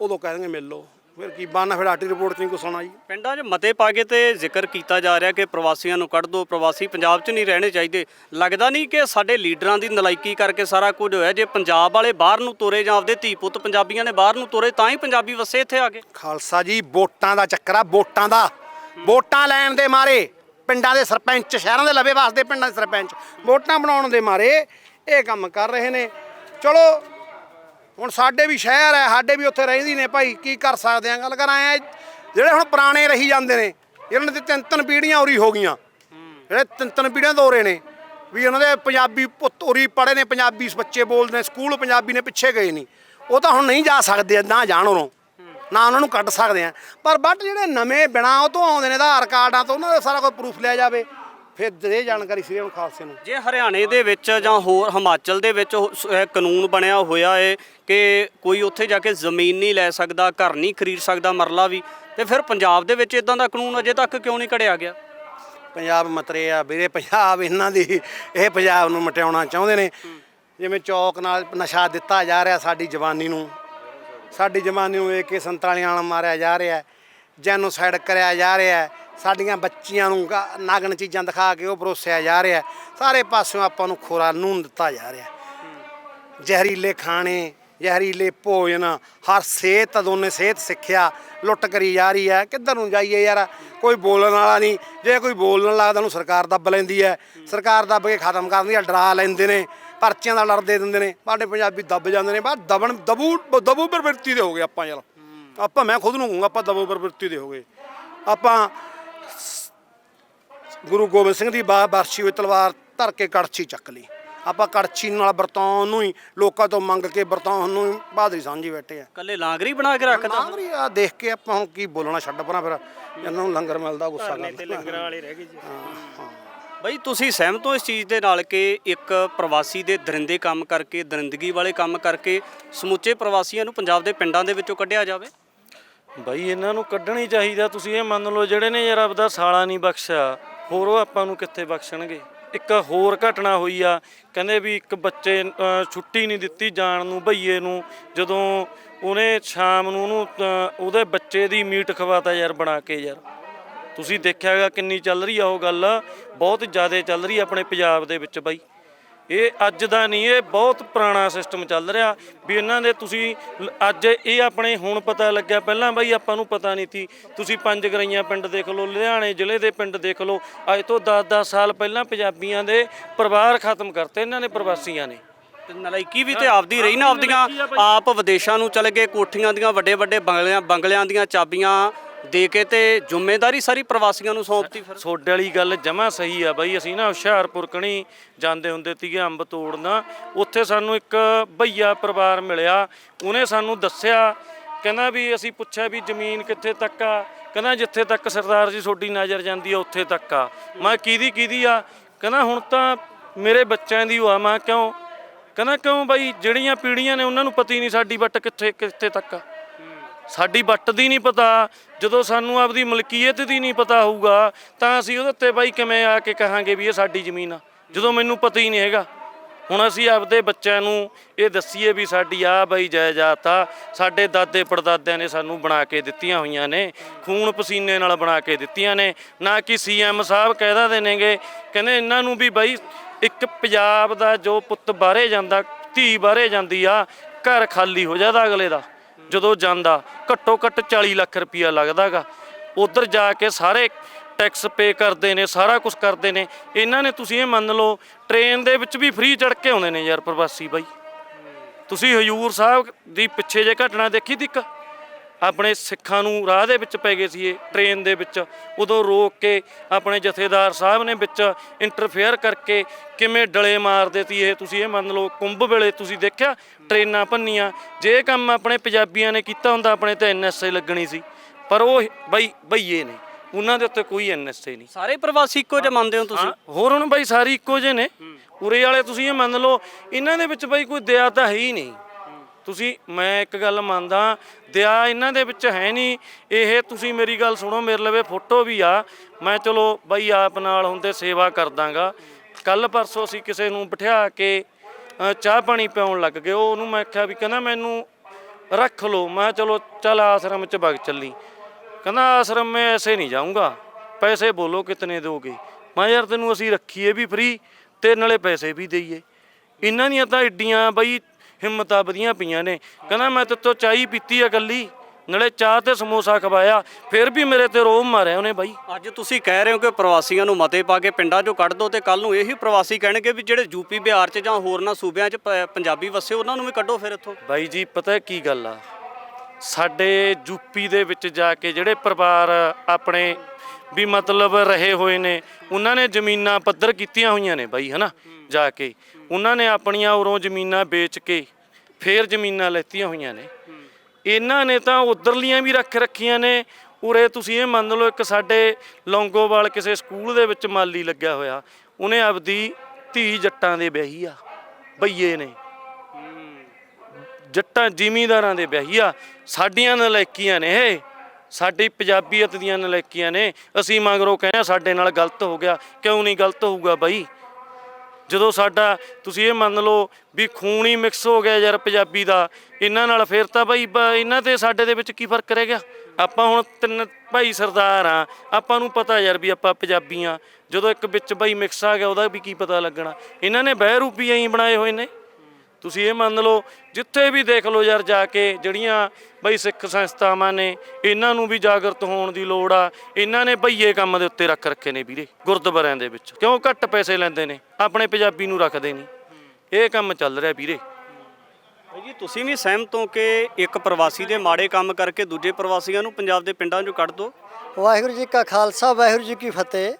ਉਦੋਂ ਕਹਿਣਗੇ ਮਿਲ ਲਓ। ਫਿਰ ਕੀ ਬਾਨਾ ਫਿਰ ਆਰਟੀ ਰਿਪੋਰਟ 'ਚ ਨਹੀਂ ਕੁਛ ਆਉਣਾ ਜੀ। ਪਿੰਡਾਂ 'ਚ ਮਤੇ ਪਾ ਕੇ ਤੇ ਜ਼ਿਕਰ ਕੀਤਾ ਜਾ ਰਿਹਾ ਕਿ ਪ੍ਰਵਾਸੀਆਂ ਨੂੰ ਕੱਢ ਦਿਓ ਪ੍ਰਵਾਸੀ ਪੰਜਾਬ 'ਚ ਨਹੀਂ ਰਹਿਣੇ ਚਾਹੀਦੇ। ਲੱਗਦਾ ਨਹੀਂ ਕਿ ਸਾਡੇ ਲੀਡਰਾਂ ਦੀ ਨਲਾਇਕੀ ਕਰਕੇ ਸਾਰਾ ਕੁਝ ਹੋਇਆ ਜੇ ਪੰਜਾਬ ਵਾਲੇ ਬਾਹਰ ਨੂੰ ਤੁਰੇ ਜਾਂ ਆਪਦੇ ਧੀ ਪੁੱਤ ਪੰਜਾਬੀਆਂ ਨੇ ਬਾਹਰ ਨੂੰ ਤੁਰੇ ਤਾਂ ਹੀ ਪੰਜਾਬੀ ਵਸੇ ਇੱਥੇ ਆ ਕੇ। ਖਾਲਸਾ ਜੀ ਵੋਟਾਂ ਦਾ ਚੱਕਰ ਆ ਵੋਟਾਂ ਦਾ। ਵੋਟਾਂ ਲੈਣ ਦੇ ਮਾਰੇ ਪਿੰਡਾਂ ਦੇ ਸਰਪੰਚ ਸ਼ਹਿਰਾਂ ਦੇ ਲਵੇ ਵਾਸਦੇ ਪਿੰਡਾਂ ਦੇ ਸਰਪੰਚ। ਵੋਟਾਂ ਬਣਾਉਣ ਦੇ ਮਾਰੇ ਇਹ ਕੰਮ ਕਰ ਰਹੇ ਨੇ। ਚਲੋ ਹੁਣ ਸਾਡੇ ਵੀ ਸ਼ਹਿਰ ਹੈ, ਸਾਡੇ ਵੀ ਉੱਥੇ ਰਹਿੰਦੀ ਨੇ ਭਾਈ, ਕੀ ਕਰ ਸਕਦੇ ਆ? ਗੱਲ ਕਰਾਂ ਐ ਜਿਹੜੇ ਹੁਣ ਪੁਰਾਣੇ ਰਹੀ ਜਾਂਦੇ ਨੇ, ਇਹਨਾਂ ਦੇ ਤਿੰਨ ਤਿੰਨ ਪੀੜ੍ਹੀਆਂ ਉਰੀ ਹੋ ਗਈਆਂ। ਜਿਹੜੇ ਤਿੰਨ ਤਿੰਨ ਪੀੜ੍ਹੀਆਂ ਤੋਂ ਉਰੇ ਨੇ, ਵੀ ਉਹਨਾਂ ਦੇ ਪੰਜਾਬੀ ਪੁੱਤ ਉਰੀ ਪੜ੍ਹੇ ਨੇ, ਪੰਜਾਬੀ ਬੱਚੇ ਬੋਲਦੇ ਨੇ, ਸਕੂਲ ਪੰਜਾਬੀ ਨੇ, ਪਿੱਛੇ ਗਏ ਨਹੀਂ। ਉਹ ਤਾਂ ਹੁਣ ਨਹੀਂ ਜਾ ਸਕਦੇ, ਨਾ ਜਾਣ ਉਰੋਂ ਨਾ ਉਹਨਾਂ ਨੂੰ ਕੱਢ ਸਕਦੇ ਆ। ਪਰ ਬਟ ਜਿਹੜੇ ਨਵੇਂ ਬਿਨਾ ਉਹ ਤੋਂ ਆਉਂਦੇ ਨੇ, ਆਧਾਰ ਕਾਰਡਾਂ ਤੋਂ, ਉਹਨਾਂ ਦਾ ਸਾਰਾ ਕੋਈ ਪ੍ਰੂਫ ਲਿਆ ਜਾਵੇ। ਫਿਰ ਇਹ ਜਾਣਕਾਰੀ ਸੀ ਹੁਣ ਖਾਲਸੇ ਨੂੰ। ਜੇ ਹਰਿਆਣੇ ਦੇ ਵਿੱਚ ਜਾਂ ਹੋਰ ਹਿਮਾਚਲ ਦੇ ਵਿੱਚ ਉਹ ਸ- ਇਹ ਕਾਨੂੰਨ ਬਣਿਆ ਹੋਇਆ ਹੈ ਕਿ ਕੋਈ ਉੱਥੇ ਜਾ ਕੇ ਜ਼ਮੀਨ ਨਹੀਂ ਲੈ ਸਕਦਾ ਘਰ ਨਹੀਂ ਖਰੀਦ ਸਕਦਾ ਮਰਲਾ ਵੀ ਤੇ ਫਿਰ ਪੰਜਾਬ ਦੇ ਵਿੱਚ ਇਦਾਂ ਦਾ ਕਾਨੂੰਨ ਅਜੇ ਤੱਕ ਕਿਉਂ ਨਹੀਂ ਘੜਿਆ ਗਿਆ? ਪੰਜਾਬ ਮਤਰੇ ਆ ਵੀਰੇ ਪੰਜਾਬ ਇਹਨਾਂ ਦੀ ਇਹ ਪੰਜਾਬ ਨੂੰ ਮਟਿਆਉਣਾ ਚਾਹੁੰਦੇ ਨੇ। ਜਿਵੇਂ ਚੌਕ ਨਾਲ ਨਸ਼ਾ ਦਿੱਤਾ ਜਾ ਰਿਹਾ ਸਾਡੀ ਜਵਾਨੀ ਨੂੰ। ਸਾਡੀ ਜਵਾਨੀ ਨੂੰ AK 47 ਨਾਲ ਮਾਰਿਆ ਜਾ ਰਿਹਾ ਜੈਨੋਸਾਈਡ ਕਰਿਆ ਜਾ ਰਿਹਾ। ਸਾਡੀਆਂ ਬੱਚੀਆਂ ਨੂੰ ਗਾ- ਨਾਗਣ ਚੀਜ਼ਾਂ ਦਿਖਾ ਕੇ ਉਹ ਪਰੋਸਿਆ ਜਾ ਰਿਹਾ। ਸਾਰੇ ਪਾਸਿਓਂ ਆਪਾਂ ਨੂੰ ਖੁਰਾ ਨੂਨ ਦਿੱਤਾ ਜਾ ਰਿਹਾ। ਜ਼ਹਿਰੀਲੇ ਖਾਣੇ, ਜ਼ਹਿਰੀਲੇ ਭੋਜਨ, ਹਰ ਸਿਹਤ, ਦੋਨੇ ਸਿਹਤ ਸਿੱਖਿਆ ਲੁੱਟ ਕਰੀ ਜਾ ਰਹੀ ਹੈ। ਕਿੱਧਰ ਨੂੰ ਜਾਈਏ ਯਾਰ? ਕੋਈ ਬੋਲਣ ਵਾਲਾ ਨਹੀਂ। ਜੇ ਕੋਈ ਬੋਲਣ ਲੱਗਦਾ ਉਹਨੂੰ ਸਰਕਾਰ ਦੱਬ ਲੈਂਦੀ ਹੈ। ਸਰਕਾਰ ਦੱਬ ਕੇ ਖਤਮ ਕਰ ਦਿੰਦੀ ਹੈ ਡਰਾ ਲੈਂਦੇ ਨੇ। ਪਰਚਿਆਂ ਦਾ ਲੜ ਦੇ ਦਿੰਦੇ ਨੇ। ਸਾਡੇ ਪੰਜਾਬੀ ਦੱਬ ਜਾਂਦੇ ਨੇ। ਬਾਹਰ ਦਬਣ, ਦਬੂ ਦਬੂ ਪ੍ਰਵਿਰਤੀ ਦੇ ਹੋ ਗਏ ਆਪਾਂ ਯਾਰ। ਆਪਾਂ, ਮੈਂ ਖੁਦ ਨੂੰ ਕਹੂੰਗਾ, ਆਪਾਂ ਦਬੂ ਪ੍ਰਵਿਰਤੀ ਦੇ ਹੋ ਗਏ। ਆਪਾਂ ਗੁਰੂ ਗੋਬਿੰਦ ਸਿੰਘ ਦੀ ਬਾ ਬਰਸ਼ੀ ਹੋਈ ਤਲਵਾਰ ਧਰ ਕੇ ਕੜਛੀ ਚੱਕ ਲਈ। ਆਪਾਂ ਕੜਛੀ ਨਾਲ ਵਰਤੌਣ ਨੂੰ ਹੀ ਲੋਕਾਂ ਤੋਂ ਮੰਗ ਕੇ ਵਰਤੌਣ ਨੂੰ ਹੀ ਬਹਾਦਰੀ ਸਮਝੀ ਬੈਠੇ ਆ। ਕੱਲੇ ਲਾਂਗਰੀ ਬਣਾ ਕੇ ਰੱਖਦਾ ਨਾਗਰੀ ਆ ਦੇਖ ਕੇ ਆਪਾਂ ਹੁਣ ਕੀ ਬੋਲਣਾ ਛੱਡ ਪਰਾਂ ਫਿਰ ਇਹਨਾਂ ਨੂੰ ਲੰਗਰ ਮਿਲਦਾ ਗੁੱਸਾ ਕਰਦਾ ਲੰਗਰ ਵਾਲੇ ਰਹਿ ਗਏ ਜੀ। ਬਈ ਤੁਸੀਂ ਸਹਿਮਤ ਹੋ ਇਸ ਚੀਜ਼ ਦੇ ਨਾਲ ਕਿ ਇੱਕ ਪ੍ਰਵਾਸੀ ਦੇ ਦਰਿੰਦੇ ਕੰਮ ਕਰਕੇ ਦਰਿੰਦਗੀ ਵਾਲੇ ਕੰਮ ਕਰਕੇ ਸਮੁੱਚੇ ਪ੍ਰਵਾਸੀਆਂ ਨੂੰ ਪੰਜਾਬ ਦੇ ਪਿੰਡਾਂ ਦੇ ਵਿੱਚੋਂ ਕੱਢਿਆ ਜਾਵੇ? ਬਾਈ, ਇਹਨਾਂ ਨੂੰ ਕੱਢਣੀ ਚਾਹੀਦਾ। ਤੁਸੀਂ ਇਹ ਮੰਨ ਲਓ, ਜਿਹੜੇ ਨੇ ਯਾਰ ਆਪਦਾ ਸਾਲਾ ਨਹੀਂ ਬਖਸ਼ਿਆ, ਹੋਰ ਉਹ ਆਪਾਂ ਨੂੰ ਕਿੱਥੇ ਬਖਸ਼ਣਗੇ? ਇੱਕ ਹੋਰ ਘਟਨਾ ਹੋਈ ਆ, ਕਹਿੰਦੇ ਵੀ ਇੱਕ ਬੱਚੇ ਛੁੱਟੀ ਨਹੀਂ ਦਿੱਤੀ ਜਾਣ ਨੂੰ ਭਈਏ ਨੂੰ, ਜਦੋਂ ਉਹਨੇ ਸ਼ਾਮ ਨੂੰ ਉਹਨੂੰ ਉਹਦੇ ਬੱਚੇ ਦੀ ਮੀਟ ਖਵਾਤਾ ਯਾਰ ਬਣਾ ਕੇ ਯਾਰ। ਤੁਸੀਂ ਦੇਖਿਆਗਾ ਕਿੰਨੀ ਚੱਲ ਰਹੀ ਆ ਉਹ ਗੱਲ, ਬਹੁਤ ਜ਼ਿਆਦਾ ਚੱਲ ਰਹੀ ਆਪਣੇ ਪੰਜਾਬ ਦੇ ਵਿੱਚ ਬਾਈ। ਇਹ ਅੱਜ ਦਾ ਨਹੀਂ ਇਹ ਬਹੁਤ ਪੁਰਾਣਾ ਸਿਸਟਮ ਚੱਲ ਰਿਹਾ ਵੀ ਇਹਨਾਂ ਦੇ ਤੁਸੀਂ ਲ- ਅੱਜ ਇਹ ਆਪਣੇ ਹੁਣ ਪਤਾ ਲੱਗਿਆ ਪਹਿਲਾਂ ਬਾਈ ਆਪਾਂ ਨੂੰ ਪਤਾ ਨਹੀਂ ਸੀ। ਤੁਸੀਂ ਪੰਜ ਗਰਈਆਂ ਪਿੰਡ ਦੇਖ ਲਓ ਲੁਧਿਆਣੇ ਜ਼ਿਲ੍ਹੇ ਦੇ ਪਿੰਡ ਦੇਖ ਲਓ ਅੱਜ ਤੋਂ 10-10 ਸਾਲ ਪਹਿਲਾਂ ਪੰਜਾਬੀਆਂ ਦੇ ਪਰਿਵਾਰ ਖਤਮ ਕਰਤੇ ਇਹਨਾਂ ਨੇ ਪ੍ਰਵਾਸੀਆਂ ਨੇ। ਤੇ ਨਲਾਇਕੀ ਵੀ ਤੇ ਆਪਦੀ ਰਹੀ ਨਾ ਆਪਦੀਆਂ ਆਪ ਵਿਦੇਸ਼ਾਂ ਨੂੰ ਚਲੇ ਗਏ ਕੋਠੀਆਂ ਦੀਆਂ ਵੱਡੇ ਵੱਡੇ ਬੰਗਲਿਆਂ ਬੰਗਲਿਆਂ ਦੀਆਂ ਚਾਬੀਆਂ ਦੇ ਕੇ ਤੇ ਜ਼ਿੰਮੇਵਾਰੀ ਸਾਰੀ ਪ੍ਰਵਾਸੀਆਂ ਨੂੰ ਸੌਂਪਤੀ ਫਿਰ। ਸੋਡੇ ਵਾਲੀ ਗੱਲ ਜਮਾ ਸਹੀ ਆ ਬਾਈ, ਅਸੀਂ ਨਾ ਹੁਸ਼ਿਆਰਪੁਰ ਕਣੀ ਜਾਂਦੇ ਹੁੰਦੇ ਸੀਗੇ ਅੰਬ ਤੋੜਨਾ। ਉੱਥੇ ਸਾਨੂੰ ਇੱਕ ਭਈਆ ਪਰਿਵਾਰ ਮਿਲਿਆ, ਉਹਨੇ ਸਾਨੂੰ ਦੱਸਿਆ, ਕਹਿੰਦਾ ਵੀ ਅਸੀਂ ਪੁੱਛਿਆ ਵੀ ਜ਼ਮੀਨ ਕਿੱਥੇ ਤੱਕ ਆ? ਕਹਿੰਦਾ ਜਿੱਥੇ ਤੱਕ ਸਰਦਾਰ ਜੀ ਤੁਹਾਡੀ ਨਜ਼ਰ ਜਾਂਦੀ ਆ, ਉੱਥੇ ਤੱਕ ਆ। ਮੈਂ ਕਿਹਦੀ ਕਿਹਦੀ ਆ? ਕਹਿੰਦਾ, ਹੁਣ ਤਾਂ ਮੇਰੇ ਬੱਚਿਆਂ ਦੀ ਹੋਆ। ਮੈਂ ਕਿਉਂ? ਕਹਿੰਦਾ, ਕਿਉਂ ਬਾਈ? ਜਿਹੜੀਆਂ ਪੀੜ੍ਹੀਆਂ ਨੇ, ਉਹਨਾਂ ਨੂੰ ਪਤਾ ਹੀ ਨਹੀਂ ਸਾਡੀ ਵੱਟ ਕਿੱਥੇ ਕਿੱਥੇ ਤੱਕ ਆ। ਸਾਡੀ ਵੱਟ ਦੀ ਨਹੀਂ ਪਤਾ। ਜਦੋਂ ਸਾਨੂੰ ਆਪਦੀ ਮਲਕੀਅਤ ਦੀ ਨਹੀਂ ਪਤਾ ਹੋਊਗਾ, ਤਾਂ ਅਸੀਂ ਉਹਦੇ ਉੱਤੇ ਬਾਈ ਕਿਵੇਂ ਆ ਕੇ ਕਹਾਂਗੇ ਵੀ ਇਹ ਸਾਡੀ ਜ਼ਮੀਨ ਆ? ਜਦੋਂ ਮੈਨੂੰ ਪਤਾ ਹੀ ਨਹੀਂ ਹੈਗਾ। ਹੁਣ ਅਸੀਂ ਆਪਦੇ ਬੱਚਿਆਂ ਨੂੰ ਇਹ ਦੱਸੀਏ ਵੀ ਸਾਡੀ ਆ ਬਾਈ ਜਾਇਦਾਦ ਆ। ਸਾਡੇ ਦਾਦੇ ਪੜਦਾਦਿਆਂ ਨੇ ਸਾਨੂੰ ਬਣਾ ਕੇ ਦਿੱਤੀਆਂ ਹੋਈਆਂ ਨੇ। ਖੂਨ ਪਸੀਨੇ ਨਾਲ ਬਣਾ ਕੇ ਦਿੱਤੀਆਂ ਨੇ। ਨਾ ਕਿ ਸੀਐਮ ਸਾਹਿਬ ਕਹਿਦਾ ਦੇ ਨੇਗੇ ਕਹਿੰਦੇ ਇਹਨਾਂ ਨੂੰ ਵੀ ਬਾਈ ਇੱਕ ਪੰਜਾਬ ਦਾ ਜੋ ਪੁੱਤ ਬਾਹਰੇ ਜਾਂਦਾ, ਧੀ ਬਾਹਰੇ ਜਾਂਦੀ ਆ, ਘਰ ਖਾਲੀ ਹੋ ਜਾਂਦਾ ਅਗਲੇ ਦਾ। ਜਦੋਂ ਜਾਂਦਾ, ਘੱਟੋ ਘੱਟ 40 ਲੱਖ ਰੁਪਇਆ ਲੱਗਦਾਗਾ। ਉਧਰ ਜਾ ਕੇ ਸਾਰੇ ਟੈਕਸ ਪੇ ਕਰਦੇ ਨੇ, ਸਾਰਾ ਕੁਝ ਕਰਦੇ ਨੇ। ਇਹਨਾਂ ਨੇ ਤੁਸੀਂ ਇਹ ਮੰਨ ਲਓ ਟ੍ਰੇਨ ਦੇ ਵਿੱਚ ਵੀ ਫ੍ਰੀ ਚੜ ਕੇ ਆਉਂਦੇ ਨੇ ਯਾਰ ਪ੍ਰਵਾਸੀ ਬਾਈ। ਤੁਸੀਂ ਹਜੂਰ ਸਾਹਿਬ ਦੀ ਪਿੱਛੇ ਜੇ ਘਟਨਾ ਦੇਖੀ ਤੀ ਆਪਣੇ ਸਿੱਖਾਂ ਨੂੰ ਰਾਹ ਦੇ ਵਿੱਚ ਪੈ ਗਏ ਸੀ ਇਹ ਟ੍ਰੇਨ ਦੇ ਵਿੱਚ। ਉਦੋਂ ਰੋਕ ਕੇ ਆਪਣੇ ਜਥੇਦਾਰ ਸਾਹਿਬ ਨੇ ਵਿੱਚ ਇੰਟਰਫੇਅਰ ਕਰਕੇ ਕਿਵੇਂ ਡਲੇ ਮਾਰਦੇ ਸੀ ਇਹ ਤੁਸੀਂ ਇਹ ਮੰਨ ਲਓ ਕੁੰਭ ਵੇਲੇ ਤੁਸੀਂ ਦੇਖਿਆ ਟ੍ਰੇਨਾਂ ਭੰਨੀਆਂ। ਜੇ ਇਹ ਕੰਮ ਆਪਣੇ ਪੰਜਾਬੀਆਂ ਨੇ ਕੀਤਾ ਹੁੰਦਾ ਆਪਣੇ ਤੇ ਐਨਐਸਏ ਲੱਗਣੀ ਸੀ। ਪਰ ਉਹ ਬਈ ਬਈਏ ਨੇ। ਉਹਨਾਂ ਦੇ ਉੱਤੇ ਕੋਈ ਐਨਐਸਏ ਨਹੀਂ। ਸਾਰੇ ਪ੍ਰਵਾਸੀ ਇੱਕੋ ਜਿਹਾ ਮੰਨਦੇ ਹੋ ਤੁਸੀਂ? ਹੋਰ ਹੁਣ ਬਾਈ ਸਾਰੀ ਇੱਕੋ ਜਿਹੇ ਨੇ। ਉਰੇ ਵਾਲੇ ਤੁਸੀਂ ਇਹ ਮੰਨ ਲਓ ਇਹਨਾਂ ਦੇ ਵਿੱਚ ਬਾਈ ਕੋਈ ਦਇਆ ਤਾਂ ਹੈ ਹੀ ਨਹੀਂ। ਤੁਸੀਂ, ਮੈਂ ਇੱਕ ਗੱਲ ਮੰਨਦਾ, ਦਇਆ ਇਹਨਾਂ ਦੇ ਵਿੱਚ ਹੈ ਨਹੀਂ। ਇਹ ਤੁਸੀਂ ਮੇਰੀ ਗੱਲ ਸੁਣੋ, ਮੇਰੇ ਲਵੇ ਫੋਟੋ ਵੀ ਆ। ਮੈਂ ਚਲੋ ਬਈ ਆਪ ਨਾਲ ਹੁੰਦੇ ਸੇਵਾ ਕਰ ਦਾਂਗਾ ਕੱਲ ਪਰਸੋਂ ਅਸੀਂ ਕਿਸੇ ਨੂੰ ਬਿਠਾ ਕੇ ਚਾਹ ਪਾਣੀ ਪਿਆਉਣ ਲੱਗ ਗਏ। ਉਹ ਉਹਨੂੰ ਮੈਂ ਆਖਿਆ ਵੀ ਕਹਿੰਦਾ ਮੈਨੂੰ ਰੱਖ ਲਓ। ਮੈਂ ਚਲੋ, ਚੱਲ ਆਸ਼ਰਮ ਚ ਬਗ ਚੱਲੀ। ਕਹਿੰਦਾ ਆਸ਼ਰਮ ਮੈਂ ਐਸੇ ਨਹੀਂ ਜਾਊਂਗਾ। ਪੈਸੇ ਬੋਲੋ ਕਿਤਨੇ ਦੋਗੇ ਮੈਂ ਯਾਰ ਤੈਨੂੰ ਅਸੀਂ ਰੱਖੀਏ ਵੀ ਫ੍ਰੀ ਤੇ ਨਾਲੇ ਪੈਸੇ ਵੀ ਦਈਏ। ਇਹਨਾਂ ਦੀਆਂ ਤਾਂ ਇੱਡੀਆਂ ਬਈ ਹਿੰਮਤਾਂ ਵਧੀਆਂ ਪਈਆਂ ਨੇ। ਕਹਿੰਦਾ ਮੈਂ ਤੇਤੋਂ ਚਾਹੀ ਪੀਤੀ ਆ ਗੱਲੀ ਨਾਲੇ ਚਾਹ ਤੇ ਸਮੋਸਾ ਖਵਾਇਆ ਫਿਰ ਵੀ ਮੇਰੇ ਤੇ ਰੋਬ ਮਾਰਿਆ ਉਹਨੇ ਬਾਈ। ਅੱਜ ਤੁਸੀਂ ਕਹਿ ਰਹੇ ਹੋ ਕਿ ਪ੍ਰਵਾਸੀਆਂ ਨੂੰ ਮਤੇ ਪਾ ਕੇ ਪਿੰਡਾਂ 'ਚੋਂ ਕੱਢ ਦਿਓ ਤੇ ਕੱਲ ਨੂੰ ਇਹੀ ਪ੍ਰਵਾਸੀ ਕਹਿਣਗੇ ਵੀ ਜਿਹੜੇ ਯੂਪੀ ਬਿਹਾਰ 'ਚ ਜਾਂ ਹੋਰਨਾਂ ਸੂਬਿਆਂ 'ਚ ਪ- ਪੰਜਾਬੀ ਵਸੇ ਉਹਨਾਂ ਨੂੰ ਵੀ ਕੱਢੋ ਫਿਰ ਇੱਥੋਂ। ਬਾਈ ਜੀ ਪਤਾ ਕੀ ਗੱਲ ਆ? ਸਾਡੇ ਯੂਪੀ ਦੇ ਵਿੱਚ ਜਾ ਕੇ ਜਿਹੜੇ ਪਰਿਵਾਰ ਆਪਣੇ ਵੀ ਮਤਲਬ ਰਹੇ ਹੋਏ ਨੇ ਉਹਨਾਂ ਨੇ ਜ਼ਮੀਨਾਂ ਪੱਧਰ ਕੀਤੀਆਂ ਹੋਈਆਂ ਨੇ ਬਾਈ ਹਨਾ? ਜਾ ਕੇ। ਉਹਨਾਂ ਨੇ ਆਪਣੀਆਂ ਉਰੋਂ ਜ਼ਮੀਨਾਂ ਵੇਚ ਕੇ ਫੇਰ ਜ਼ਮੀਨਾਂ ਲੈਤੀਆਂ ਹੋਈਆਂ ਨੇ। ਇਹਨਾਂ ਨੇ ਤਾਂ ਉਧਰਲੀਆਂ ਵੀ ਰੱਖ ਰੱਖੀਆਂ ਨੇ। ਉਰੇ ਤੁਸੀਂ ਇਹ ਮੰਨ ਲਓ ਇੱਕ ਸਾਡੇ ਲੌਂਗੋਵਾਲ ਕਿਸੇ ਸਕੂਲ ਦੇ ਵਿੱਚ ਮਾਲੀ ਲੱਗਿਆ ਹੋਇਆ। ਉਹਨੇ ਆਪਦੀ ਧੀ ਜੱਟਾਂ ਦੇ ਵਿਆਹੀ ਆ, ਬਈਏ ਨੇ। ਜੱਟਾਂ ਜ਼ਿਮੀਂਦਾਰਾਂ ਦੇ ਵਿਆਹੀ ਆ। ਸਾਡੀਆਂ ਨਲਾਇਕੀਆਂ ਨੇ ਇਹ। ਸਾਡੀ ਪੰਜਾਬੀਅਤ ਦੀਆਂ ਨਲਾਇਕੀਆਂ ਨੇ। ਅਸੀਂ ਮਗਰੋਂ ਕਹਿੰਦੇ ਆ ਸਾਡੇ ਨਾਲ ਗਲਤ ਹੋ ਗਿਆ। ਕਿਉਂ ਨਹੀਂ ਗਲਤ ਹੋਊਗਾ ਬਾਈ? ਜਦੋਂ ਸਾਡਾ ਤੁਸੀਂ ਇਹ ਮੰਨ ਲਓ ਵੀ ਖੂਨ ਹੀ ਮਿਕਸ ਹੋ ਗਿਆ ਯਾਰ ਪੰਜਾਬੀ ਦਾ, ਇਹਨਾਂ ਨਾਲ ਫਿਰ ਤਾਂ ਬਾਈ ਬ- ਇਹਨਾਂ ਤੇ ਸਾਡੇ ਦੇ ਵਿੱਚ ਕੀ ਫ਼ਰਕ ਰਹਿ ਗਿਆ? ਆਪਾਂ ਹੁਣ ਤਿੰਨ ਭਾਈ ਸਰਦਾਰ ਆ ਆਪਾਂ ਨੂੰ ਪਤਾ ਯਾਰ ਵੀ ਆਪਾਂ ਪੰਜਾਬੀ ਆ ਜਦੋਂ ਇੱਕ ਵਿੱਚ ਬਾਈ ਮਿਕਸ ਆ ਗਿਆ, ਉਹਦਾ ਵੀ ਕੀ ਪਤਾ ਲੱਗਣਾ? ਇਹਨਾਂ ਨੇ ਬਹਿਰੂਪੀ ਐਂ ਬਣਾਏ ਹੋਏ ਨੇ। ਤੁਸੀਂ ਇਹ ਮੰਨ ਲਓ ਜਿੱਥੇ ਵੀ ਦੇਖ ਲਓ ਯਾਰ ਜਾ ਕੇ ਜਿਹੜੀਆਂ ਬਈ ਸਿੱਖ ਸੰਸਥਾਵਾਂ ਨੇ ਇਹਨਾਂ ਨੂੰ ਵੀ ਜਾਗਰਤ ਹੋਣ ਦੀ ਲੋੜ ਆ। ਇਹਨਾਂ ਨੇ ਭਈਏ ਕੰਮ ਦੇ ਉੱਤੇ ਰੱਖ ਰੱਖੇ ਨੇ ਵੀਰੇ ਗੁਰਦੁਆਰਿਆਂ ਦੇ ਵਿੱਚ। ਕਿਉਂ ਘੱਟ ਪੈਸੇ ਲੈਂਦੇ ਨੇ ਆਪਣੇ ਪੰਜਾਬੀ ਨੂੰ ਰੱਖਦੇ ਨਹੀਂ। ਇਹ ਕੰਮ ਚੱਲ ਰਿਹਾ ਵੀਰੇ। ਭਾਈ ਜੀ ਤੁਸੀਂ ਵੀ ਸਹਿਮਤ ਹੋ ਕਿ ਇੱਕ ਪ੍ਰਵਾਸੀ ਦੇ ਮਾੜੇ ਕੰਮ ਕਰਕੇ ਦੂਜੇ ਪ੍ਰਵਾਸੀਆਂ ਨੂੰ ਪੰਜਾਬ ਦੇ ਪਿੰਡਾਂ 'ਚੋਂ ਕੱਢ ਦਿਓ ਵਾਹਿਗੁਰੂ ਜੀ ਕਾ ਖਾਲਸਾ ਵਾਹਿਗੁਰੂ ਜੀ ਕੀ ਫਤਿਹ।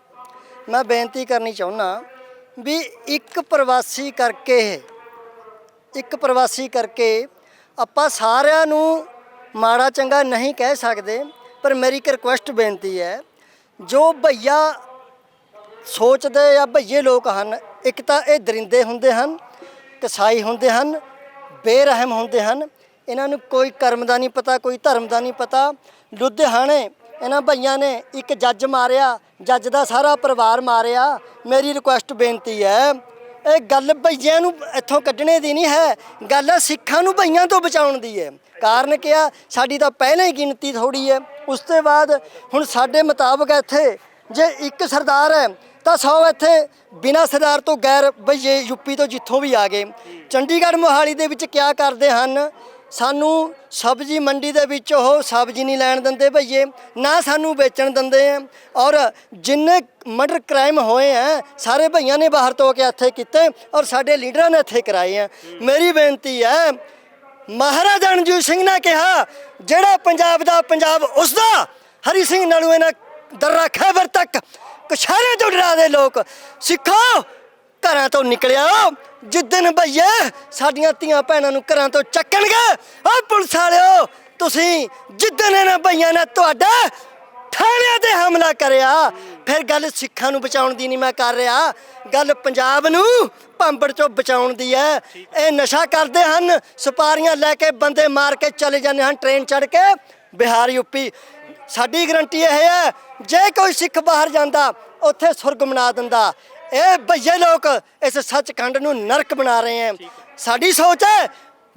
ਮੈਂ ਬੇਨਤੀ ਕਰਨੀ ਚਾਹੁੰਦਾ ਵੀ ਇੱਕ ਪ੍ਰਵਾਸੀ ਕਰਕੇ ਇੱਕ ਪ੍ਰਵਾਸੀ ਕਰਕੇ ਆਪਾਂ ਸਾਰਿਆਂ ਨੂੰ ਮਾੜਾ ਚੰਗਾ ਨਹੀਂ ਕਹਿ ਸਕਦੇ, ਪਰ ਮੇਰੀ ਇੱਕ ਰਿਕੁਐਸਟ ਬੇਨਤੀ ਹੈ, ਜੋ ਭਈਆ ਸੋਚਦੇ ਜਾਂ ਭਈਏ ਲੋਕ ਹਨ, ਇੱਕ ਤਾਂ ਇਹ ਦਰਿੰਦੇ ਹੁੰਦੇ ਹਨ, ਕਸਾਈ ਹੁੰਦੇ ਹਨ, ਬੇਰਹਿਮ ਹੁੰਦੇ ਹਨ, ਇਹਨਾਂ ਨੂੰ ਕੋਈ ਕਰਮ ਦਾ ਨਹੀਂ ਪਤਾ, ਕੋਈ ਧਰਮ ਦਾ ਨਹੀਂ ਪਤਾ। ਲੁਧਿਆਣੇ, ਇਹਨਾਂ ਭਈਆਂ ਨੇ ਇੱਕ ਜੱਜ ਮਾਰਿਆ, ਜੱਜ ਦਾ ਸਾਰਾ ਪਰਿਵਾਰ ਮਾਰਿਆ। ਮੇਰੀ ਰਿਕੁਐਸਟ ਬੇਨਤੀ ਹੈ ਇਹ ਗੱਲ ਭਈਆਂ ਨੂੰ ਇੱਥੋਂ ਕੱਢਣੇ ਦੀ ਨਹੀਂ ਹੈ। ਗੱਲ ਹੈ ਸਿੱਖਾਂ ਨੂੰ ਭਈਆਂ ਤੋਂ ਬਚਾਉਣ ਦੀ ਹੈ। ਕਾਰਨ ਕਿਹਾ ਸਾਡੀ ਤਾਂ ਪਹਿਲਾਂ ਹੀ ਗਿਣਤੀ ਥੋੜੀ ਹੈ। ਉਸ ਤੋਂ ਬਾਅਦ ਹੁਣ ਸਾਡੇ ਮੁਤਾਬਕ ਇੱਥੇ ਜੇ ਇੱਕ ਸਰਦਾਰ ਹੈ, ਤਾਂ 100 ਇੱਥੇ ਬਿਨਾਂ ਸਰਦਾਰ ਤੋਂ ਗੈਰ ਭਈਏ ਯੂਪੀ ਤੋਂ ਜਿੱਥੋਂ ਵੀ ਆ ਗਏ। ਚੰਡੀਗੜ੍ਹ ਮੋਹਾਲੀ ਦੇ ਵਿੱਚ ਕਿਆ ਕਰਦੇ ਹਨ? ਸਾਨੂੰ ਸਬਜ਼ੀ ਮੰਡੀ ਦੇ ਵਿੱਚ ਉਹ ਸਬਜ਼ੀ ਨਹੀਂ ਲੈਣ ਦਿੰਦੇ ਭਈਏ, ਨਾ ਸਾਨੂੰ ਵੇਚਣ ਦਿੰਦੇ ਆ। ਔਰ ਜਿੰਨੇ ਮਰਡਰ ਕ੍ਰਾਈਮ ਹੋਏ ਆ, ਸਾਰੇ ਭਈਆਂ ਨੇ ਬਾਹਰ ਤੋਂ ਕੇ ਇੱਥੇ ਕੀਤੇ ਔਰ ਸਾਡੇ ਲੀਡਰਾਂ ਨੇ ਇੱਥੇ ਕਰਾਏ ਆ। ਮੇਰੀ ਬੇਨਤੀ ਹੈ ਮਹਾਰਾਜਾ ਰਣਜੀਤ ਸਿੰਘ ਨੇ ਕਿਹਾ, ਜਿਹੜਾ ਪੰਜਾਬ ਦਾ ਪੰਜਾਬ, ਉਸ ਦਾ ਹਰੀ ਸਿੰਘ ਨਲੂਏ ਨੇ ਦਰਰਾ ਖੈਬਰ ਤੱਕ। ਕਛਹਿਰੇ ਤੋਂ ਡਰਾ ਦੇ ਲੋਕ। ਸਿੱਖੋ, ਘਰਾਂ ਤੋਂ ਨਿਕਲਿਆ। ਜਿੱਦਨ ਭਈਏ ਸਾਡੀਆਂ ਧੀਆਂ ਭੈਣਾਂ ਨੂੰ ਘਰਾਂ ਤੋਂ ਚੱਕਣਗੇ ਓ ਪੁਲਿਸ ਵਾਲਿਓ, ਤੁਸੀਂ ਜਿੱਦਨ ਇਹਨਾਂ ਭਈਆਂ ਨੇ ਤੁਹਾਡਾ ਥਾਣਿਆਂ ਤੇ ਹਮਲਾ ਕਰਿਆ, ਫਿਰ ਗੱਲ ਸਿੱਖਾਂ ਨੂੰ ਬਚਾਉਣ ਦੀ ਨਹੀਂ ਮੈਂ ਕਰ ਰਿਹਾ, ਗੱਲ ਪੰਜਾਬ ਨੂੰ ਭਾਂਬੜ ਚੋਂ ਬਚਾਉਣ ਦੀ ਹੈ ਇਹ ਨਸ਼ਾ ਕਰਦੇ ਹਨ, ਸੁਪਾਰੀਆਂ ਲੈ ਕੇ ਬੰਦੇ ਮਾਰ ਕੇ ਚਲੇ ਜਾਂਦੇ ਹਨ ਟ੍ਰੇਨ ਚੜ੍ਹ ਕੇ। ਬਿਹਾਰ ਯੂਪੀ ਸਾਡੀ ਗਰੰਟੀ ਇਹ ਹੈ ਜੇ ਕੋਈ ਸਿੱਖ ਬਾਹਰ ਜਾਂਦਾ, ਉੱਥੇ ਸੁਰਗ ਮਨਾ ਦਿੰਦਾ। ਇਹ ਭਈਏ ਲੋਕ ਇਸ ਸੱਚਖੰਡ ਨੂੰ ਨਰਕ ਬਣਾ ਰਹੇ ਹੈ। ਸਾਡੀ ਸੋਚ ਹੈ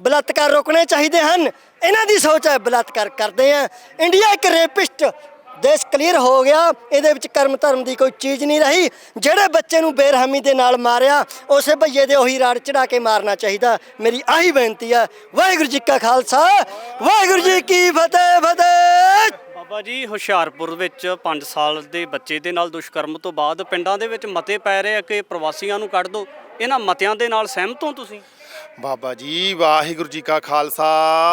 ਬਲਾਤਕਾਰ ਰੋਕਣੇ ਚਾਹੀਦੇ ਹਨ। ਇਹਨਾਂ ਦੀ ਸੋਚ ਹੈ ਬਲਾਤਕਾਰ ਕਰਦੇ ਆ ਇੰਡੀਆ ਇੱਕ ਰੇਪਿਸਟ ਦੇਸ਼ ਕਲੀਅਰ ਹੋ ਗਿਆ। ਇਹਦੇ ਵਿੱਚ ਕਰਮ ਧਰਮ ਦੀ ਕੋਈ ਚੀਜ਼ ਨਹੀਂ ਰਹੀ। ਜਿਹੜੇ ਬੱਚੇ ਨੂੰ ਬੇਰਹਿਮੀ ਦੇ ਨਾਲ ਮਾਰਿਆ ਉਸੇ ਭਈਏ ਦੇ ਉਹੀ ਰਾੜ ਚੜਾ ਕੇ ਮਾਰਨਾ ਚਾਹੀਦਾ। ਮੇਰੀ ਆਹੀ ਬੇਨਤੀ ਹੈ। ਵਾਹਿਗੁਰੂ ਜੀ ਕਾ ਖਾਲਸਾ ਵਾਹਿਗੁਰੂ ਜੀ ਕੀ ਫਤਿਹ ਫਤਿਹ। ਬਾਬਾ ਜੀ, ਹੁਸ਼ਿਆਰਪੁਰ ਵਿੱਚ 5 ਸਾਲ ਦੇ ਬੱਚੇ ਦੇ ਨਾਲ ਦੁਸ਼ਕਰਮ ਤੋਂ ਬਾਅਦ ਪਿੰਡਾਂ ਦੇ ਵਿੱਚ ਮਤੇ ਪੈ ਰਹੇ ਆ ਕਿ ਪ੍ਰਵਾਸੀਆਂ ਨੂੰ ਕੱਢ ਦਿਓ। ਇਹਨਾਂ ਮਤਿਆਂ ਦੇ ਨਾਲ ਸਹਿਮਤ ਹੋ ਤੁਸੀਂ? ਬਾਬਾ ਜੀ, ਵਾਹਿਗੁਰੂ ਜੀ ਕਾ ਖਾਲਸਾ,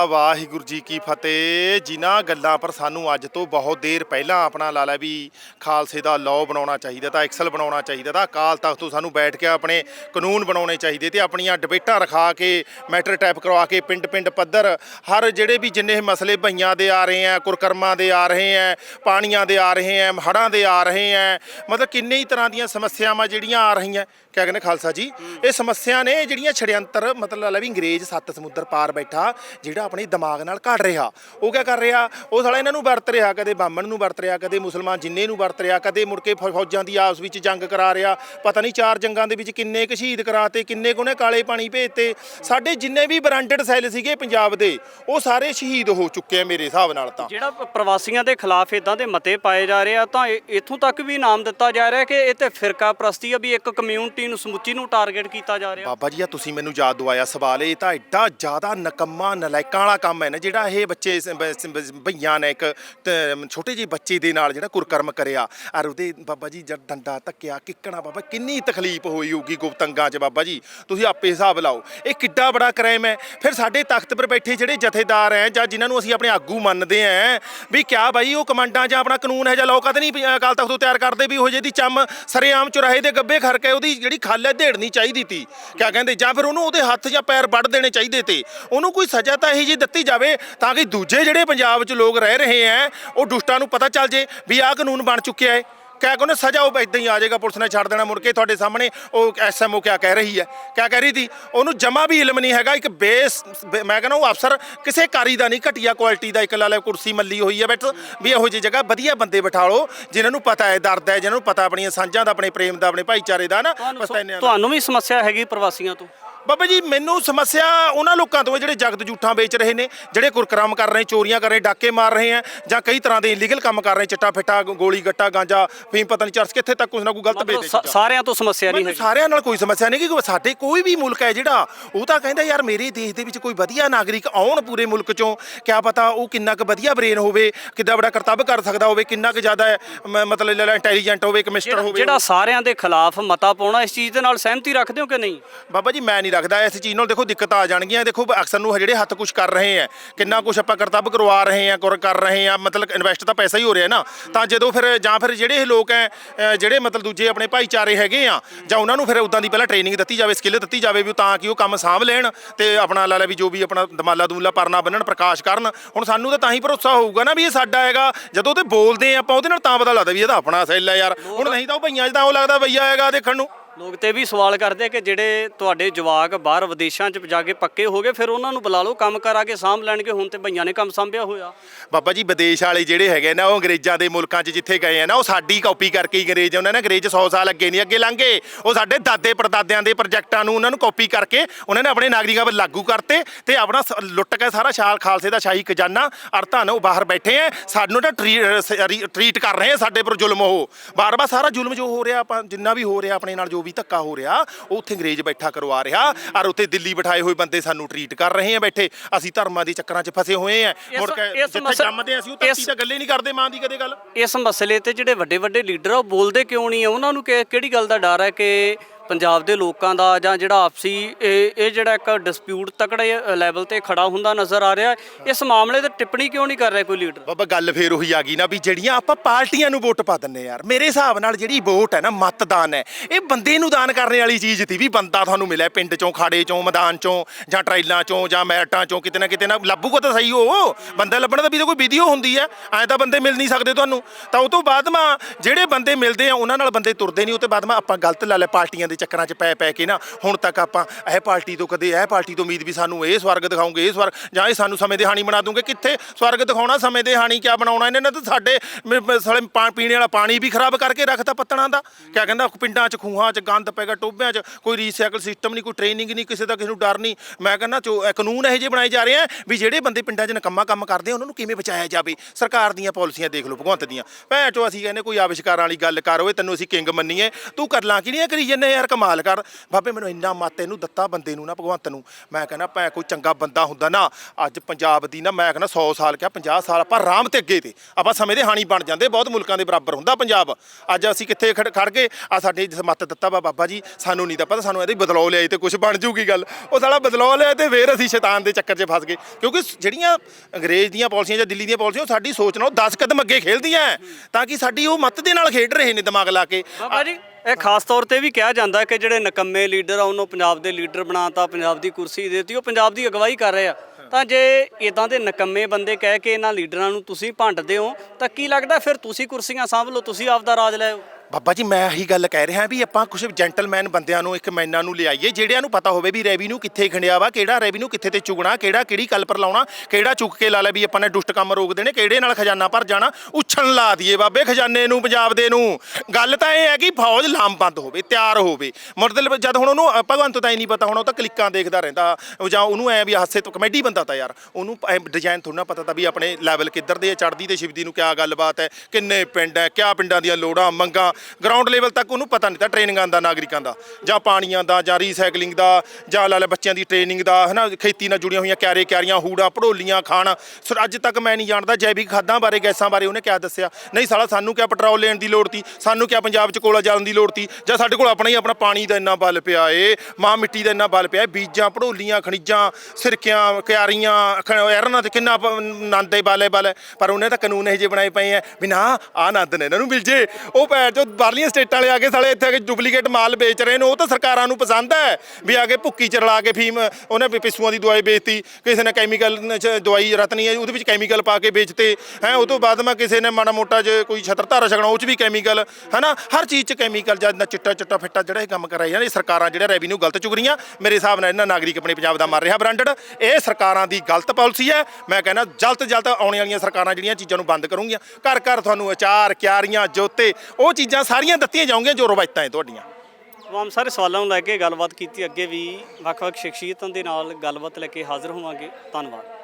ਵਾਹਿਗੁਰੂ ਜੀ ਕੀ ਫਤਿਹ। ਜਿਨ੍ਹਾਂ ਗੱਲਾਂ ਪਰ ਸਾਨੂੰ ਅੱਜ ਤੋਂ ਬਹੁਤ ਦੇਰ ਪਹਿਲਾਂ ਆਪਣਾ ਲਾ ਲੈ ਵੀ ਖਾਲਸੇ ਦਾ ਲਾਅ ਬਣਾਉਣਾ ਚਾਹੀਦਾ, ਤਾਂ ਐਕਸਲ ਬਣਾਉਣਾ ਚਾਹੀਦਾ, ਤਾਂ ਅਕਾਲ ਤਖਤ ਤੋਂ ਸਾਨੂੰ ਬੈਠ ਕੇ ਆਪਣੇ ਕਾਨੂੰਨ ਬਣਾਉਣੇ ਚਾਹੀਦੇ ਤੇ ਆਪਣੀਆਂ ਡਿਬੇਟਾਂ ਰਖਾ ਕੇ, ਮੈਟਰ ਟੈਪ ਕਰਵਾ ਕੇ ਪਿੰਡ ਪਿੰਡ ਪੱਧਰ, ਹਰ ਜਿਹੜੇ ਵੀ ਜਿੰਨੇ ਮਸਲੇ ਭਈਆਂ ਦੇ ਆ ਰਹੇ ਆ, ਕੁਰਕਰਮਾਂ ਦੇ ਆ ਰਹੇ ਆ, ਪਾਣੀਆਂ ਦੇ ਆ ਰਹੇ ਆ ਹੜਾਂ ਦੇ ਆ ਰਹੇ ਆ, ਮਤਲਬ ਕਿੰਨੇ ਹੀ ਤਰ੍ਹਾਂ ਦੀਆਂ ਸਮੱਸਿਆਵਾਂ ਜਿਹੜੀਆਂ ਆ ਰਹੀਆਂ। ਕਿਆ ਕਹਿੰਦੇ ਖਾਲਸਾ ਜੀ? ਇਹ ਸਮੱਸਿਆ ਨੇ ਜਿਹੜੀਆਂ ਛੜਯੰਤਰ ਮਤਲਬ ਲਾ ਵੀ ਅੰਗਰੇਜ਼ ਸੱਤ ਸਮੁੰਦਰ ਪਾਰ ਬੈਠਾ ਜਿਹੜਾ ਆਪਣੇ ਦਿਮਾਗ ਨਾਲ ਘੜ ਰਿਹਾ। ਉਹ ਕਿਆ ਕਰ ਰਿਹਾ? ਉਹ ਸਾਲਾ ਇਹਨਾਂ ਨੂੰ ਵਰਤ ਰਿਹਾ ਕਦੇ ਬਾਹਮਣ ਨੂੰ ਵਰਤ ਰਿਹਾ ਕਦੇ ਮੁਸਲਮਾਨ ਜਿੰਨੇ ਨੂੰ ਵਰਤ ਰਿਹਾ ਕਦੇ ਮੁੜ ਕੇ ਫੌਜਾਂ ਦੀ ਆਪਸ ਵਿੱਚ ਜੰਗ ਕਰਾ ਰਿਹਾ। ਪਤਾ ਨਹੀਂ ਚਾਰ ਜੰਗਾਂ ਦੇ ਵਿੱਚ ਕਿੰਨੇ ਕੁ ਸ਼ਹੀਦ ਕਰਾਤੇ ਕਿੰਨੇ ਕੁ ਉਹਨੇ ਕਾਲੇ ਪਾਣੀ ਭੇਜਤੇ। ਸਾਡੇ ਜਿੰਨੇ ਵੀ ਬ੍ਰਾਂਡਡ ਸੈੱਲ ਸੀਗੇ ਪੰਜਾਬ ਦੇ ਉਹ ਸਾਰੇ ਸ਼ਹੀਦ ਹੋ ਚੁੱਕੇ ਆ ਮੇਰੇ ਹਿਸਾਬ ਨਾਲ ਤਾਂ। ਜਿਹੜਾ ਪ੍ਰਵਾਸੀਆਂ ਦੇ ਖਿਲਾਫ ਇਦਾਂ ਦੇ ਮਤੇ ਪਾਏ ਜਾ ਰਹੇ ਆ ਤਾਂ ਇੱਥੋਂ ਤੱਕ ਵੀ ਨਾਮ ਦਿੱਤਾ ਜਾ ਰਿਹਾ ਕਿ ਇਹ ਤੇ ਫਿਰਕਾ ਪ੍ਰਸਤੀ ਆ ਵੀ ਇੱਕ ਕਮਿਊਨਿਟੀ ਨੂੰ ਸਮੁੱਚੀ ਨੂੰ ਟਾਰਗੇਟ ਕੀਤਾ ਜਾ ਰਿਹਾ। ਬਾਬਾ ਜੀ ਆ ਤੁਸੀਂ ਮੈਨੂੰ ਯਾਦ ਦਵਾਇਆ ਸਵਾਲ ਇਹ ਤਾਂ ਐਡਾ ਜ਼ਿਆਦਾ ਨਕੰਮਾ ਨਲਾਇਕਾਂ ਵਾਲਾ ਕੰਮ ਹੈ ਨਾ, ਜਿਹੜਾ ਇਹ ਬੱਚੇ ਸ- ਬ- ਸ- ਬ- ਭਈਆਂ ਨੇ ਇੱਕ ਤ- ਛੋਟੇ ਜਿਹੇ ਬੱਚੇ ਦੇ ਨਾਲ ਜਿਹੜਾ ਕੁਰਕਰਮ ਕਰਿਆ। ਔਰ ਉਹਦੇ ਬਾਬਾ ਜੀ ਜਦ ਡੰਡਾ ਧੱਕਿਆ, ਕਿੱਕਣਾ ਬਾਬਾ, ਕਿੰਨੀ ਤਕਲੀਫ ਹੋਈ ਹੋਊਗੀ ਗੁਪਤੰਗਾਂ 'ਚ ਬਾਬਾ ਜੀ। ਤੁਸੀਂ ਆਪੇ ਹਿਸਾਬ ਲਾਓ, ਇਹ ਕਿੱਡਾ ਬੜਾ ਕ੍ਰਾਈਮ ਹੈ। ਫਿਰ ਸਾਡੇ ਤਖਤ 'ਪਰ ਬੈਠੇ ਜਿਹੜੇ ਜਥੇਦਾਰ ਹੈ ਜਾਂ ਜਿਨ੍ਹਾਂ ਨੂੰ ਅਸੀਂ ਆਪਣੇ ਆਗੂ ਮੰਨਦੇ ਹੈ, ਵੀ ਕਿਆ ਬਾਈ, ਉਹ ਕਮਾਂਡਾਂ ਜਾਂ ਆਪਣਾ ਕਾਨੂੰਨ ਹੈ ਜਾਂ ਲੋਕ ਕਦੇ ਨਹੀਂ ਪ- ਅਕਾਲ ਤਖਤ ਤੋਂ ਤਿਆਰ ਕਰਦੇ ਵੀ ਉਹ ਜਿਹਦੀ ਚੰਮ ਸਰੇਆਮ ਚੁਰਾਹੇ ਦੇ ਗੱਬੇ ਖੜ ਕੇ ਉਹਦੀ ਜਿਹੜੀ ਖੱਲ ਹੈ ਢੇੜਨੀ ਚਾਹੀਦੀ ਤੀ। ਕਿਆ ਕਹਿੰਦੇ? ਜਾਂ ਫਿਰ ਉਹਨੂੰ ਉਹਦੇ ਹੱਥ ਜਾਂ ਪੈਰ ਵੱਢ ਦੇਣੇ ਚਾਹੀਦੇ ਤੇ। ਉਹਨੂੰ ਕੋਈ ਸਜ਼ਾ ਤਾਂ ਇਹੀ ਜੀ ਦਿੱਤੀ ਜਾਵੇ ਤਾਂ ਕਿ ਦੂਜੇ ਜਿਹੜੇ ਪੰਜਾਬ 'ਚ ਲੋਕ ਰਹਿ ਰਹੇ ਆ ਉਹ ਦੁਸ਼ਟਾਂ ਨੂੰ ਪਤਾ ਚੱਲ ਜੇ ਵੀ ਆਹ ਕਾਨੂੰਨ ਬਣ ਚੁੱਕਿਆ ਹੈ ਕਿਆ ਕਹਿੰਦੇ ਸਜ਼ਾ ਉਹ ਇਦਾਂ ਹੀ ਆ ਜਾਏਗਾ ਪੁਲਿਸ ਨੇ ਛੱਡ ਦੇਣਾ ਮੁੜ ਕੇ ਤੁਹਾਡੇ ਸਾਹਮਣੇ ਉਹ ਐਸਐਮਓ ਕਿਆ ਕਹਿ ਰਹੀ ਹੈ ਕਿਆ ਕਹਿ ਰਹੀ ਸੀ? ਉਹਨੂੰ ਜਮਾ ਵੀ ਇਲਮ ਨਹੀਂ ਹੈਗਾ ਇੱਕ ਬੇਸ ਮੈਂ ਕਹਿੰਦਾ ਉਹ ਅਫਸਰ ਕਿਸੇ ਕਾਰੀ ਦਾ ਨਹੀਂ ਘਟੀਆ ਕੁਆਲਿਟੀ ਦਾ ਇੱਕ ਲਾਲੇ ਕੁਰਸੀ ਮੱਲੀ ਹੋਈ ਹੈ ਬੈਠ ਵੀ ਇਹੋ ਜਿਹੀ ਜਗ੍ਹਾ ਵਧੀਆ ਬੰਦੇ ਬਿਠਾ ਲਓ ਜਿਨ੍ਹਾਂ ਨੂੰ ਪਤਾ ਹੈ ਦਰਦ ਹੈ ਜਿਨ੍ਹਾਂ ਨੂੰ ਪਤਾ ਆਪਣੀਆਂ ਸਾਂਝਾਂ ਦਾ ਆਪਣੇ ਪ੍ਰੇਮ ਦਾ ਆਪਣੇ ਭਾਈਚਾਰੇ ਦਾ ਨਾ ਤੁਹਾਨੂੰ ਵੀ ਸਮੱਸਿਆ ਹੈਗੀ ਪ੍ਰਵਾਸੀਆਂ ਤੋਂ? ਬਾਬਾ ਜੀ ਮੈਨੂੰ ਸਮੱਸਿਆ ਉਹਨਾਂ ਲੋਕਾਂ ਤੋਂ ਹੈ ਜਿਹੜੇ ਜਗਤ ਜੂਠਾਂ ਵੇਚ ਰਹੇ ਨੇ ਜਿਹੜੇ ਕੁਰਕਰਮ ਕਰ ਰਹੇ ਚੋਰੀਆਂ ਕਰ ਰਹੇ ਡਾਕੇ ਮਾਰ ਰਹੇ ਆ ਜਾਂ ਕਈ ਤਰ੍ਹਾਂ ਦੇ ਇਲੀਗਲ ਕੰਮ ਕਰ ਰਹੇ ਚਿੱਟਾ ਫਿੱਟਾ ਗੋਲੀ ਗੱਟਾ ਗਾਂਜਾ ਫੀਮ ਪਤਾ ਨਹੀਂ ਚਰਸ ਕਿੱਥੇ ਤੱਕ ਕੁਛ ਨਾ ਕੋਈ ਗਲਤ ਵੇਚਦੇ ਸਾ- ਸਾਰਿਆਂ ਤੋਂ ਸਮੱਸਿਆ ਨਹੀਂ ਮੈਨੂੰ ਹੈਗੀ। ਸਾਰਿਆਂ ਨਾਲ ਕੋਈ ਸਮੱਸਿਆ ਨਹੀਂ ਕਿ ਸਾਡੇ ਕੋਈ ਵੀ ਮੁਲਕ ਹੈ ਜਿਹੜਾ ਉਹ ਤਾਂ ਕਹਿੰਦਾ ਯਾਰ ਮੇਰੇ ਦੇਸ਼ ਦੇ ਵਿੱਚ ਕੋਈ ਵਧੀਆ ਨਾਗਰਿਕ ਆਉਣ ਪੂਰੇ ਮੁਲਕ ਚੋਂ ਕਿਆ ਪਤਾ ਉਹ ਕਿੰਨਾ ਕੁ ਵਧੀਆ ਬ੍ਰੇਨ ਹੋਵੇ ਕਿੱਦਾਂ ਬੜਾ ਕਰਤੱਵ ਕਰ ਸਕਦਾ ਹੋਵੇ ਕਿੰਨਾ ਕੁ ਜ਼ਿਆਦਾ ਮ- ਮਤਲਬ ਲੈ ਇੰਟੈਲੀਜੈਂਟ ਹੋਵੇ ਕਮਿਸਟਰ ਹੋਵੇ ਜਿਹੜਾ ਸਾਰਿਆਂ ਦੇ ਖਿਲਾਫ ਮਤਾ ਪਾਉਣਾ ਇਸ ਚੀਜ਼ ਦੇ ਨਾਲ ਸਹਿਮਤੀ ਰੱਖਦੇ ਹੋ ਕਿ ਨਹੀਂ? ਬਾਬਾ ਜੀ ਮੈਂ ਨਹੀਂ ਰੱਖਦਾ ਇਸ ਚੀਜ਼ ਨਾਲ ਦੇਖੋ ਦਿੱਕਤ ਆ ਜਾਣਗੀਆਂ। ਦੇਖੋ ਅਕਸਰ ਨੂੰ ਜਿਹੜੇ ਹੱਥ ਕੁਝ ਕਰ ਰਹੇ ਆ ਕਿੰਨਾ ਕੁਝ ਆਪਾਂ ਕਰਤੱਵ ਕਰਵਾ ਰਹੇ ਆ ਕਰ ਕਰ ਰਹੇ ਆ ਮਤਲਬ ਇਨਵੈਸਟ ਤਾਂ ਪੈਸਾ ਹੀ ਹੋ ਰਿਹਾ ਨਾ। ਤਾਂ ਜਦੋਂ ਫਿਰ ਜਾਂ ਫਿਰ ਜਿਹੜੇ ਇਹ ਲੋਕ ਐ ਜਿਹੜੇ ਮਤਲਬ ਦੂਜੇ ਆਪਣੇ ਭਾਈਚਾਰੇ ਹੈਗੇ ਆ, ਜਾਂ ਉਹਨਾਂ ਨੂੰ ਫਿਰ ਉਦਾਂ ਦੀ ਪਹਿਲਾਂ ਟ੍ਰੇਨਿੰਗ ਦਿੱਤੀ ਜਾਵੇ ਸਕਿੱਲ ਦਿੱਤੀ ਜਾਵੇ ਵੀ ਤਾਂ ਕਿ ਉਹ ਕੰਮ ਸਾਂਭ ਲੈਣ ਤੇ ਆਪਣਾ ਲਾ ਲੈ ਵੀ ਜੋ ਵੀ ਆਪਣਾ ਦਮਾਲਾ ਦੂਲਾ ਪਰਨਾ ਬੰਨਣ, ਪ੍ਰਕਾਸ਼ ਕਰਨ। ਹੁਣ ਸਾਨੂੰ ਤਾਂ ਤਾਂ ਹੀ ਭਰੋਸਾ ਹੋਊਗਾ ਨਾ ਵੀ ਇਹ ਸਾਡਾ ਹੈਗਾ। ਜਦੋਂ ਤੇ ਬੋਲਦੇ ਆ ਆਪਾਂ, ਉਹਦੇ ਨਾਲ ਤਾਂ ਪਤਾ ਲੱਗਦਾ ਵੀ ਇਹਦਾ ਆਪਣਾ ਸੈੱਲ ਹੈ ਯਾਰ। ਹੁਣ ਨਹੀਂ ਤਾਂ ਉਹ ਭਈਆਂ 'ਚ ਤਾਂ ਉਹ ਲੱਗਦਾ ਭਈਆ ਹੈਗਾ ਦੇਖਣ ਨੂੰ। ਲੋਕ ਤੇ ਵੀ ਸਵਾਲ ਕਰਦੇ ਆ ਕਿ ਜਿਹੜੇ ਤੁਹਾਡੇ ਜਵਾਕ ਬਾਹਰ ਵਿਦੇਸ਼ਾਂ 'ਚ ਜਾ ਕੇ ਪੱਕੇ ਹੋ ਗਏ, ਫਿਰ ਉਹਨਾਂ ਨੂੰ ਬੁਲਾ ਲਓ, ਕੰਮ ਕਰਾ ਕੇ ਸਾਂਭ ਲੈਣਗੇ। ਹੁਣ ਤੇ ਭਈਆਂ ਨੇ ਕੰਮ ਸਾਂਭਿਆ ਹੋਇਆ। ਬਾਬਾ ਜੀ, ਵਿਦੇਸ਼ ਵਾਲੇ ਜਿਹੜੇ ਹੈਗੇ ਨਾ, ਉਹ ਅੰਗਰੇਜ਼ਾਂ ਦੇ ਮੁਲਕਾਂ 'ਚ ਜਿੱਥੇ ਗਏ ਆ ਨਾ, ਉਹ ਸਾਡੀ ਕਾਪੀ ਕਰਕੇ ਹੀ ਅੰਗਰੇਜ਼, ਉਹਨਾਂ ਨੇ ਅੰਗਰੇਜ਼ 100 ਸਾਲ ਅੱਗੇ ਨਹੀਂ ਅੱਗੇ ਲੰਘੇ। ਉਹ ਸਾਡੇ ਦਾਦੇ ਪੜਦਾਦਿਆਂ ਦੇ ਪ੍ਰੋਜੈਕਟਾਂ ਨੂੰ ਉਹਨਾਂ ਨੂੰ ਕਾਪੀ ਕਰਕੇ ਉਹਨਾਂ ਨੇ ਆਪਣੇ ਨਾਗਰਿਕਾਂ 'ਤੇ ਲਾਗੂ ਕਰਤੇ ਤੇ ਆਪਣਾ ਸ- ਲੁੱਟ ਕੇ ਸਾਰਾ ਸ਼ਾਲ ਖਾਲਸੇ ਦਾ ਸ਼ਾਹੀ ਖਜ਼ਾਨਾ ਅਰ ਧਨ ਉਹ ਬਾਹਰ ਬੈਠੇ ਆ। ਸਾਨੂੰ ਤਾਂ ਟਰੀਟ ਕਰ ਰਹੇ ਆ ਸਾਡੇ ਪਰ ਜ਼ੁਲਮ ਉਹ। ਬਾਰ-ਬਾਰ ਸਾਰਾ ਜ਼ੁਲਮ ਜੋ ਹੋ ਰਿਹਾ, ਆਪਾਂ ਜਿੰਨਾ ਵੀ ਹੋ ਰਿਹਾ ਆਪਣੇ ਨਾਲ ਜੋ ਵੀ ਧੱਕਾ ਹੋ ਰਿਹਾ ਉਹ ਉੱਥੇ ਅੰਗਰੇਜ਼ ਬੈਠਾ ਕਰਵਾ ਰਿਹਾ ਔਰ ਉੱਥੇ ਦਿੱਲੀ ਬਿਠਾਏ ਹੋਏ ਬੰਦੇ ਸਾਨੂੰ ਟਰੀਟ ਕਰ ਰਹੇ ਆ ਬੈਠੇ। ਅਸੀਂ ਧਰਮਾਂ ਦੇ ਚੱਕਰਾਂ 'ਚ ਫਸੇ ਹੋਏ ਆ। ਮੁੜ ਕੇ ਇਸ ਜਿੱਥੇ ਮਸਲ- ਜੰਮਦੇ ਅਸੀਂ ਉਹ ਧਰਤੀ ਇਸ- ਤਾਂ ਗੱਲੇ ਨਹੀਂ ਕਰਦੇ ਮਾਂ ਦੀ ਕਦੇ ਗੱਲ। ਇਸ ਮਸਲੇ ਤੇ ਜਿਹੜੇ ਵੱਡੇ ਵੱਡੇ ਲੀਡਰ ਆ ਉਹ ਬੋਲਦੇ ਕਿਉਂ ਨਹੀਂ ਆ? ਉਹਨਾਂ ਨੂੰ ਕਿ- ਕਿਹੜੀ ਗੱਲ ਦਾ ਡਰ ਹੈ ਕਿ ਪੰਜਾਬ ਦੇ ਲੋਕਾਂ ਦਾ ਜਾਂ ਜਿਹੜਾ ਆਪਸੀ, ਇਹ ਇਹ ਜਿਹੜਾ ਇੱਕ ਡਿਸਪਿਊਟ ਤਕੜੇ ਲੈਵਲ ਤੇ ਖੜਾ ਹੁੰਦਾ ਨਜ਼ਰ ਆ ਰਿਹਾ। ਇਸ ਮਾਮਲੇ ਤੇ ਟਿੱਪਣੀ ਕਿਉਂ ਨਹੀਂ ਕਰ ਰਿਹਾ ਕੋਈ ਲੀਡਰ ਬਾਬਾ, ਗੱਲ ਫੇਰ ਉਹੀ ਆ ਗਈ ਨਾ ਵੀ ਜਿਹੜੀਆਂ ਆਪਾਂ ਪਾਰਟੀਆਂ ਨੂੰ ਵੋਟ ਪਾ ਦਿੰਨੇ ਯਾਰ, ਮੇਰੇ ਹਿਸਾਬ ਨਾਲ ਜਿਹੜੀ ਵੋਟ ਹੈ ਨਾ, ਮਤਦਾਨ ਹੈ। ਇਹ ਬੰਦੇ ਨੂੰ ਦਾਨ ਕਰਨ ਵਾਲੀ ਚੀਜ਼ ਸੀ ਵੀ ਬੰਦਾ ਤੁਹਾਨੂੰ ਮਿਲਿਆ, ਪਿੰਡ ਚੋਂ, ਖਾੜੇ ਚੋਂ, ਮੈਦਾਨ ਚੋਂ, ਜਾਂ ਟ੍ਰੇਲਾਂ ਚੋਂ, ਜਾਂ ਮੈਟਾਂ ਚੋਂ, ਕਿਤੇ ਨਾ ਕਿਤੇ ਨਾ, ਲੱਭੂਗਾ ਤਾਂ ਸਹੀ ਉਹ। ਬੰਦਾ ਲੱਭਣ ਦਾ ਵੀ ਤਾਂ ਕੋਈ ਵੀਡੀਓ ਹੁੰਦੀ ਹੈ, ਐਂ ਤਾਂ ਬੰਦੇ ਮਿਲ ਨਹੀਂ ਸਕਦੇ ਤੁਹਾਨੂੰ। ਤਾਂ ਉਹ ਤੋਂ ਬਾਅਦ ਮਾ, ਜਿਹੜੇ ਬੰਦੇ ਮਿਲਦੇ ਆ, ਉਹਨਾਂ ਨਾਲ ਬੰਦੇ ਤੁਰਦੇ ਨਹੀਂ, ਉਹ ਤੋਂ ਬਾਅਦ ਮਾ ਆਪਾਂ ਗਲਤ ਲੈ ਲੈ ਪਾਰਟੀਆਂ ਦੇ ਚੱਕਰਾਂ 'ਚ ਪੈ ਪੈ ਕੇ ਨਾ, ਹੁਣ ਤੱਕ ਆਪਾਂ ਇਹ ਪਾਰਟੀ ਤੋਂ ਕਦੇ ਇਹ ਪਾਰਟੀ ਤੋਂ ਉਮੀਦ ਵੀ ਸਾਨੂੰ ਇਹ ਸਵਰਗ ਦਿਖਾਉਂਗੇ, ਇਹ ਸਵਰਗ ਜਾਂ ਇਹ ਸਾਨੂੰ ਸਮੇਂ ਦੇ ਹਾਣੀ ਬਣਾ ਦੂੰਗੇ। ਕਿੱਥੇ ਸਵਰਗ ਦਿਖਾਉਣਾ, ਸਮੇਂ ਦੇ ਹਾਣੀ ਕਿਆ ਬਣਾਉਣਾ? ਇਹਨਾਂ ਨੇ ਤਾਂ ਸਾਡੇ ਸਾਲੇ ਪਾ- ਪੀਣੇ ਵਾਲਾ ਪਾਣੀ ਵੀ ਖਰਾਬ ਕਰਕੇ ਰੱਖਤਾ ਪੱਤਣਾ ਦਾ। ਕਿਆ ਕਹਿੰਦਾ, ਪਿੰਡਾਂ 'ਚ, ਖੂਹਾਂ 'ਚ, ਗੰਦ ਪੈਗਾ ਟੋਬਿਆਂ 'ਚ, ਕੋਈ ਰੀਸਾਈਕਲ ਸਿਸਟਮ ਨਹੀਂ, ਕੋਈ ਟ੍ਰੇਨਿੰਗ ਨਹੀਂ, ਕਿਸੇ ਦਾ ਕਿਸੇ ਨੂੰ ਡਰ ਨਹੀਂ। ਮੈਂ ਕਹਿੰਦਾ, ਚੋ ਕਾਨੂੰਨ ਇਹੋ ਜਿਹੇ ਬਣਾਏ ਜਾ ਰਹੇ ਆ ਵੀ ਜਿਹੜੇ ਬੰਦੇ ਪਿੰਡਾਂ 'ਚ ਨਕੰਮਾ ਕੰਮ ਕਰਦੇ ਆ, ਉਹਨਾਂ ਨੂੰ ਕਿਵੇਂ ਬਚਾਇਆ ਜਾਵੇ? ਸਰਕਾਰ ਦੀਆਂ ਪਾਲਿਸੀਆਂ ਦੇਖ ਲਓ, ਭਗਵੰਤ ਦੀਆਂ। ਭੈਣ ਚੋ ਅਸੀਂ ਕਹਿੰਦੇ ਕੋਈ ਆਵਿਸ਼ਕਾਰਾਂ ਵਾਲੀ ਗੱਲ ਕਰ, ਓਏ ਤੈਨੂੰ ਅਸੀਂ ਕਿੰਗ ਮੰਨੀਏ। ਤੂੰ ਕਰ ਲਾਂ ਕਿ ਨਹੀਂ ਕਰੀ ਜੰਨੇ ਯਾਰ? ਕਮਾਲ ਕਰ। ਬਾਬੇ ਮੈਨੂੰ ਇੰਨਾ ਮੱਤ ਇਹਨੂੰ ਦਿੱਤਾ ਬੰਦੇ ਨੂੰ ਨਾ ਭਗਵੰਤ ਨੂੰ। ਮੈਂ ਕਹਿੰਦਾ ਭੈ ਕੋਈ ਚੰਗਾ ਬੰਦਾ ਹੁੰਦਾ ਨਾ ਅੱਜ ਪੰਜਾਬ ਦੀ ਨਾ ਮੈਂ ਕਹਿੰਦਾ 100 ਸਾਲ ਕਿਆ 50 ਸਾਲ ਆਪਾਂ ਆਰਾਮ ਤੇ ਅੱਗੇ ਤੇ। ਆਪਾਂ ਸਮੇਂ ਦੇ ਹਾਣੀ ਬਣ ਜਾਂਦੇ ਬਹੁਤ ਮੁਲਕਾਂ ਦੇ ਬਰਾਬਰ ਹੁੰਦਾ ਪੰਜਾਬ। ਅੱਜ ਅਸੀਂ ਕਿੱਥੇ ਖੜ ਖੜ ਗਏ ਆ ਸਾਡੇ ਜਿਸ ਮੱਤ ਦਿੱਤਾ ਵਾ ਬਾਬਾ ਜੀ ਸਾਨੂੰ ਨਹੀਂ ਤਾਂ ਪਤਾ ਸਾਨੂੰ ਇਹਦੇ ਬਦਲਾਅ ਲਿਆਈ ਤੇ ਕੁਝ ਬਣ ਜੂਗੀ ਗੱਲ। ਉਹ ਸਾਲਾ ਬਦਲਾਅ ਲਿਆ ਤੇ ਫੇਰ ਅਸੀਂ ਸ਼ੈਤਾਨ ਦੇ ਚੱਕਰ 'ਚ ਫਸ ਗਏ। ਕਿਉਂਕਿ ਜਿਹੜੀਆਂ ਅੰਗਰੇਜ਼ ਦੀਆਂ ਪਾਲਿਸੀਆਂ ਜਾਂ ਦਿੱਲੀ ਦੀਆਂ ਪਾਲਿਸੀਆਂ ਉਹ ਸਾਡੀ ਸੋਚ ਨਾਲੋਂ 10 ਕਦਮ ਅੱਗੇ ਖੇਲਦੀਆਂ ਤਾਂ ਕਿ ਸਾਡੀ ਉਹ ਮੱਤ ਦੇ ਨਾਲ ਖੇਡ ਰਹੇ ਨੇ ਦਿਮਾਗ ਲਾ ਕੇ। ਬਾਬਾ ਜੀ ਇਹ ਖਾਸ ਤੌਰ ਤੇ ਵੀ ਕਿਹਾ ਜਾਂਦਾ ਕਿ ਜਿਹੜੇ ਨਕੰਮੇ ਲੀਡਰ ਆ, ਉਹਨੂੰ ਪੰਜਾਬ ਦੇ ਲੀਡਰ ਬਣਾਤਾ, ਪੰਜਾਬ ਦੀ ਕੁਰਸੀ ਦੇ ਦਿੱਤੀ, ਉਹ ਪੰਜਾਬ ਦੀ ਅਗਵਾਈ ਕਰ ਰਹੇ ਆ। ਤਾਂ ਜੇ ਇਦਾਂ ਦੇ ਨਕੰਮੇ ਬੰਦੇ ਕਹਿ ਕੇ ਇਹਨਾਂ ਲੀਡਰਾਂ ਨੂੰ ਤੁਸੀਂ ਭੰਡਦੇ ਹੋ, ਤਾਂ ਕੀ ਲੱਗਦਾ ਫਿਰ ਤੁਸੀਂ ਕੁਰਸੀਆਂ ਸਾਂਭ ਲਓ, ਤੁਸੀਂ ਆਪਦਾ ਰਾਜ ਲੈ ਬਾਬਾ ਜੀ ਮੈਂ ਇਹੀ ਗੱਲ ਕਹਿ ਰਿਹਾ ਵੀ ਆਪਾਂ ਕੁਝ ਜੈਂਟਲਮੈਨ ਬੰਦਿਆਂ ਨੂੰ ਇੱਕ ਮੈਨਾਂ ਨੂੰ ਲਿਆਈਏ ਜਿਹੜਿਆਂ ਨੂੰ ਪਤਾ ਹੋਵੇ ਵੀ ਰੈਵਨਿਊ ਕਿੱਥੇ ਖੰਡਿਆ ਵਾ ਕਿਹੜਾ ਰੈਵਨਿਊ ਕਿੱਥੇ ਤੇ ਚੁਗਣਾ ਕਿਹੜਾ ਕਿਹੜੀ ਕਲ ਪਰ ਲਾਉਣਾ ਕਿਹੜਾ ਚੁੱਕ ਕੇ ਲਾ ਲੈ ਵੀ ਆਪਾਂ ਨੇ ਦੁਸ਼ਟ ਕੰਮ ਰੋਕ ਦੇਣੇ ਕਿਹੜੇ ਨਾਲ ਖਜ਼ਾਨਾ ਭਰ ਜਾਣਾ ਉਛਣ ਲਾ ਦਈਏ ਬਾਬੇ ਖਜ਼ਾਨੇ ਨੂੰ ਪੰਜਾਬ ਦੇ ਨੂੰ। ਗੱਲ ਤਾਂ ਇਹ ਹੈ ਕਿ ਫੌਜ ਲਾਮਬੰਦ ਹੋਵੇ ਤਿਆਰ ਹੋਵੇ। ਮਤਲਬ ਜਦ ਹੁਣ ਉਹਨੂੰ ਅ, ਭਗਵੰਤ ਤਾਂ ਹੀ ਨਹੀਂ ਪਤਾ ਹੁਣ ਉਹ ਤਾਂ ਕਲਿੱਕਾਂ ਦੇਖਦਾ ਰਹਿੰਦਾ ਜਾਂ ਉਹਨੂੰ ਐ ਵੀ ਹਾਸੇ ਤੋਂ ਕਮੇਡੀ ਬੰਦਾ ਤਾਂ ਯਾਰ ਉਹਨੂੰ ਡਿਜ਼ਾਈਨ ਥੋੜਾ ਨਾ ਪਤਾ ਤਾਂ ਵੀ ਆਪਣੇ ਲੈਵਲ ਕਿੱਧਰ ਦੇ ਆ ਚੜਦੀ ਤੇ ਸ਼ਿਵਦੀ ਨੂੰ ਕਿਆ ਗੱਲਬਾਤ ਹੈ ਕਿੰਨੇ ਪਿੰਡ ਹੈ ਕਿਆ ਪਿੰਡਾਂ ਦੀਆਂ ਲੋੜਾਂ ਮੰਗਾਂ ਗਰਾਊਂਡ ਲੈਵਲ ਤੱਕ ਉਹਨੂੰ ਪਤਾ ਨਹੀਂ ਤਾਂ ਟ੍ਰੇਨਿੰਗਾਂ ਦਾ ਨਾਗਰਿਕਾਂ ਦਾ ਜਾਂ ਪਾਣੀਆਂ ਦਾ ਜਾਂ ਰੀਸਾਈਕਲਿੰਗ ਦਾ ਜਾਂ ਲਾ ਲੈ ਬੱਚਿਆਂ ਦੀ ਟ੍ਰੇਨਿੰਗ ਦਾ ਹਨਾ ਖੇਤੀ ਨਾਲ ਜੁੜੀਆਂ ਹੋਈਆਂ ਕਿਆਰੇ ਕਿਆਰੀਆਂ ਹੂੜਾ ਪੜੋਲੀਆਂ ਖਾਣ। ਸੋ ਅੱਜ ਤੱਕ ਮੈਂ ਨਹੀਂ ਜਾਣਦਾ ਜੈਵਿਕ ਖਾਦਾਂ ਬਾਰੇ ਗੈਸਾਂ ਬਾਰੇ ਉਹਨੇ ਕਿਆ ਦੱਸਿਆ। ਨਹੀਂ ਸਾਲਾ ਸਾਨੂੰ ਕਿਆ ਪੈਟਰੋਲ ਲੈਣ ਦੀ ਲੋੜ ਤੀ ਸਾਨੂੰ ਕਿਆ ਪੰਜਾਬ 'ਚ ਕੋਲਾ ਜਾਣ ਦੀ ਲੋੜ ਤੀ ਜਾਂ ਸਾਡੇ ਕੋਲ ਆਪਣਾ ਹੀ ਆਪਣਾ ਪਾਣੀ ਦਾ ਇੰਨਾ ਬਲ ਪਿਆ ਏ? ਮਾਂ ਮਿੱਟੀ ਦਾ ਇੰਨਾ ਬਲ ਪਿਆ ਏ, ਬੀਜਾਂ ਪੜੋਲੀਆਂ ਖਣਿਜਾਂ ਸਿਰਕਿਆਂ ਕਿਆਰੀਆਂ ਐਰਨਾਂ ਤੇ ਕਿੰਨਾ ਪ- ਆਨੰਦ ਦੇ ਬਾਲੇ ਬਲ ਹੈ। ਪਰ ਉਹਨੇ ਤਾਂ ਕਾਨੂੰਨ ਇਹ ਜਿਹੇ ਬਣਾਏ ਪਏ ਆ ਵੀ ਨਾ ਆਹ ਆਨੰਦ ਨੇ ਇਹਨਾਂ ਨੂੰ ਮਿਲ ਜੇ। ਉਹ ਭੈਣ ਜੋ ਬਾਹਰਲੀਆਂ ਸਟੇਟਾਂ ਵਾਲੇ ਆ ਕੇ ਸਾਲੇ ਇੱਥੇ ਆ ਕੇ ਡੁਪਲੀਕੇਟ ਮਾਲ ਵੇਚ ਰਹੇ ਨੇ, ਉਹ ਤਾਂ ਸਰਕਾਰਾਂ ਨੂੰ ਪਸੰਦ ਹੈ ਵੀ ਆ ਕੇ ਭੁੱਕੀ ਚ ਰਲਾ ਕੇ ਫੀਮ, ਉਹਨੇ ਪਿਸੂਆਂ ਦੀ ਦਵਾਈ ਵੇਚਤੀ, ਕਿਸੇ ਨੇ ਕੈਮੀਕਲ ਦਵਾਈ ਰਤਨੀ ਹੈ ਉਹਦੇ ਵਿੱਚ ਕੈਮੀਕਲ ਪਾ ਕੇ ਵੇਚਤੇ, ਹੈ, ਉਹ ਤੋਂ ਬਾਅਦ ਮੈਂ ਕਿਸੇ ਨੇ ਮਾੜਾ ਮੋਟਾ ਜੇ ਕੋਈ ਛਤਰ ਧਾਰਾ ਛਕਣਾ, ਉਹ ਚ ਵੀ ਕੈਮੀਕਲ ਹਨਾ, ਹਰ ਚੀਜ਼ ਚ ਕੈਮੀਕਲ ਜਾਂ ਨਾ ਚਿੱਟਾ ਚਿੱਟਾ ਫਿੱਟਾ ਜਿਹੜਾ ਇਹ ਕੰਮ ਕਰਾਈ ਜਾਂਦੇ, ਸਰਕਾਰਾਂ ਜਿਹੜਾ ਰੈਵਨਿਊ ਗਲਤ ਚੁਗ ਰਹੀਆਂ, ਮੇਰੇ ਹਿਸਾਬ ਨਾਲ ਇਹਨਾਂ ਨਾਗਰਿਕ ਆਪਣੇ ਪੰਜਾਬ ਦਾ ਮਰ ਰਿਹਾ ਬ੍ਰਾਂਡਡ ਇਹ ਸਰਕਾਰਾਂ ਦੀ ਗਲਤ ਪਾਲਿਸੀ ਹੈ, ਮੈਂ ਕਹਿੰਦਾ ਜਲਦ ਤੋਂ ਜਲਦ ਆਉਣ ਵਾਲੀਆਂ ਸਰਕਾਰਾਂ ਜਿਹੜੀਆਂ ਚੀਜ਼ਾਂ ਨੂੰ ਬੰਦ ਕਰੂੰਗੀਆਂ, ਘਰ ਘਰ ਤੁਹਾਨੂੰ ਅਚਾਰ, ਕਿਆਰੀਆਂ, ਜੋਤੇ, ਉਹ ਚੀਜ਼ਾਂ ਸਾਰੀਆਂ ਦਿੱਤੀਆਂ ਜਾਊਗੀਆਂ ਜੋ ਰਵਾਇਤਾਂ ਹੈ ਤੁਹਾਡੀਆਂ? ਤਮਾਮ ਸਾਰੇ ਸਵਾਲਾਂ ਨੂੰ ਲੈ ਕੇ ਗੱਲਬਾਤ ਕੀਤੀ, ਅੱਗੇ ਵੀ ਵੱਖ-ਵੱਖ ਸ਼ਖਸੀਅਤਾਂ ਦੇ ਨਾਲ ਗੱਲਬਾਤ ਲੈ ਕੇ ਹਾਜ਼ਰ ਹੋਵਾਂਗੇ। ਧੰਨਵਾਦ।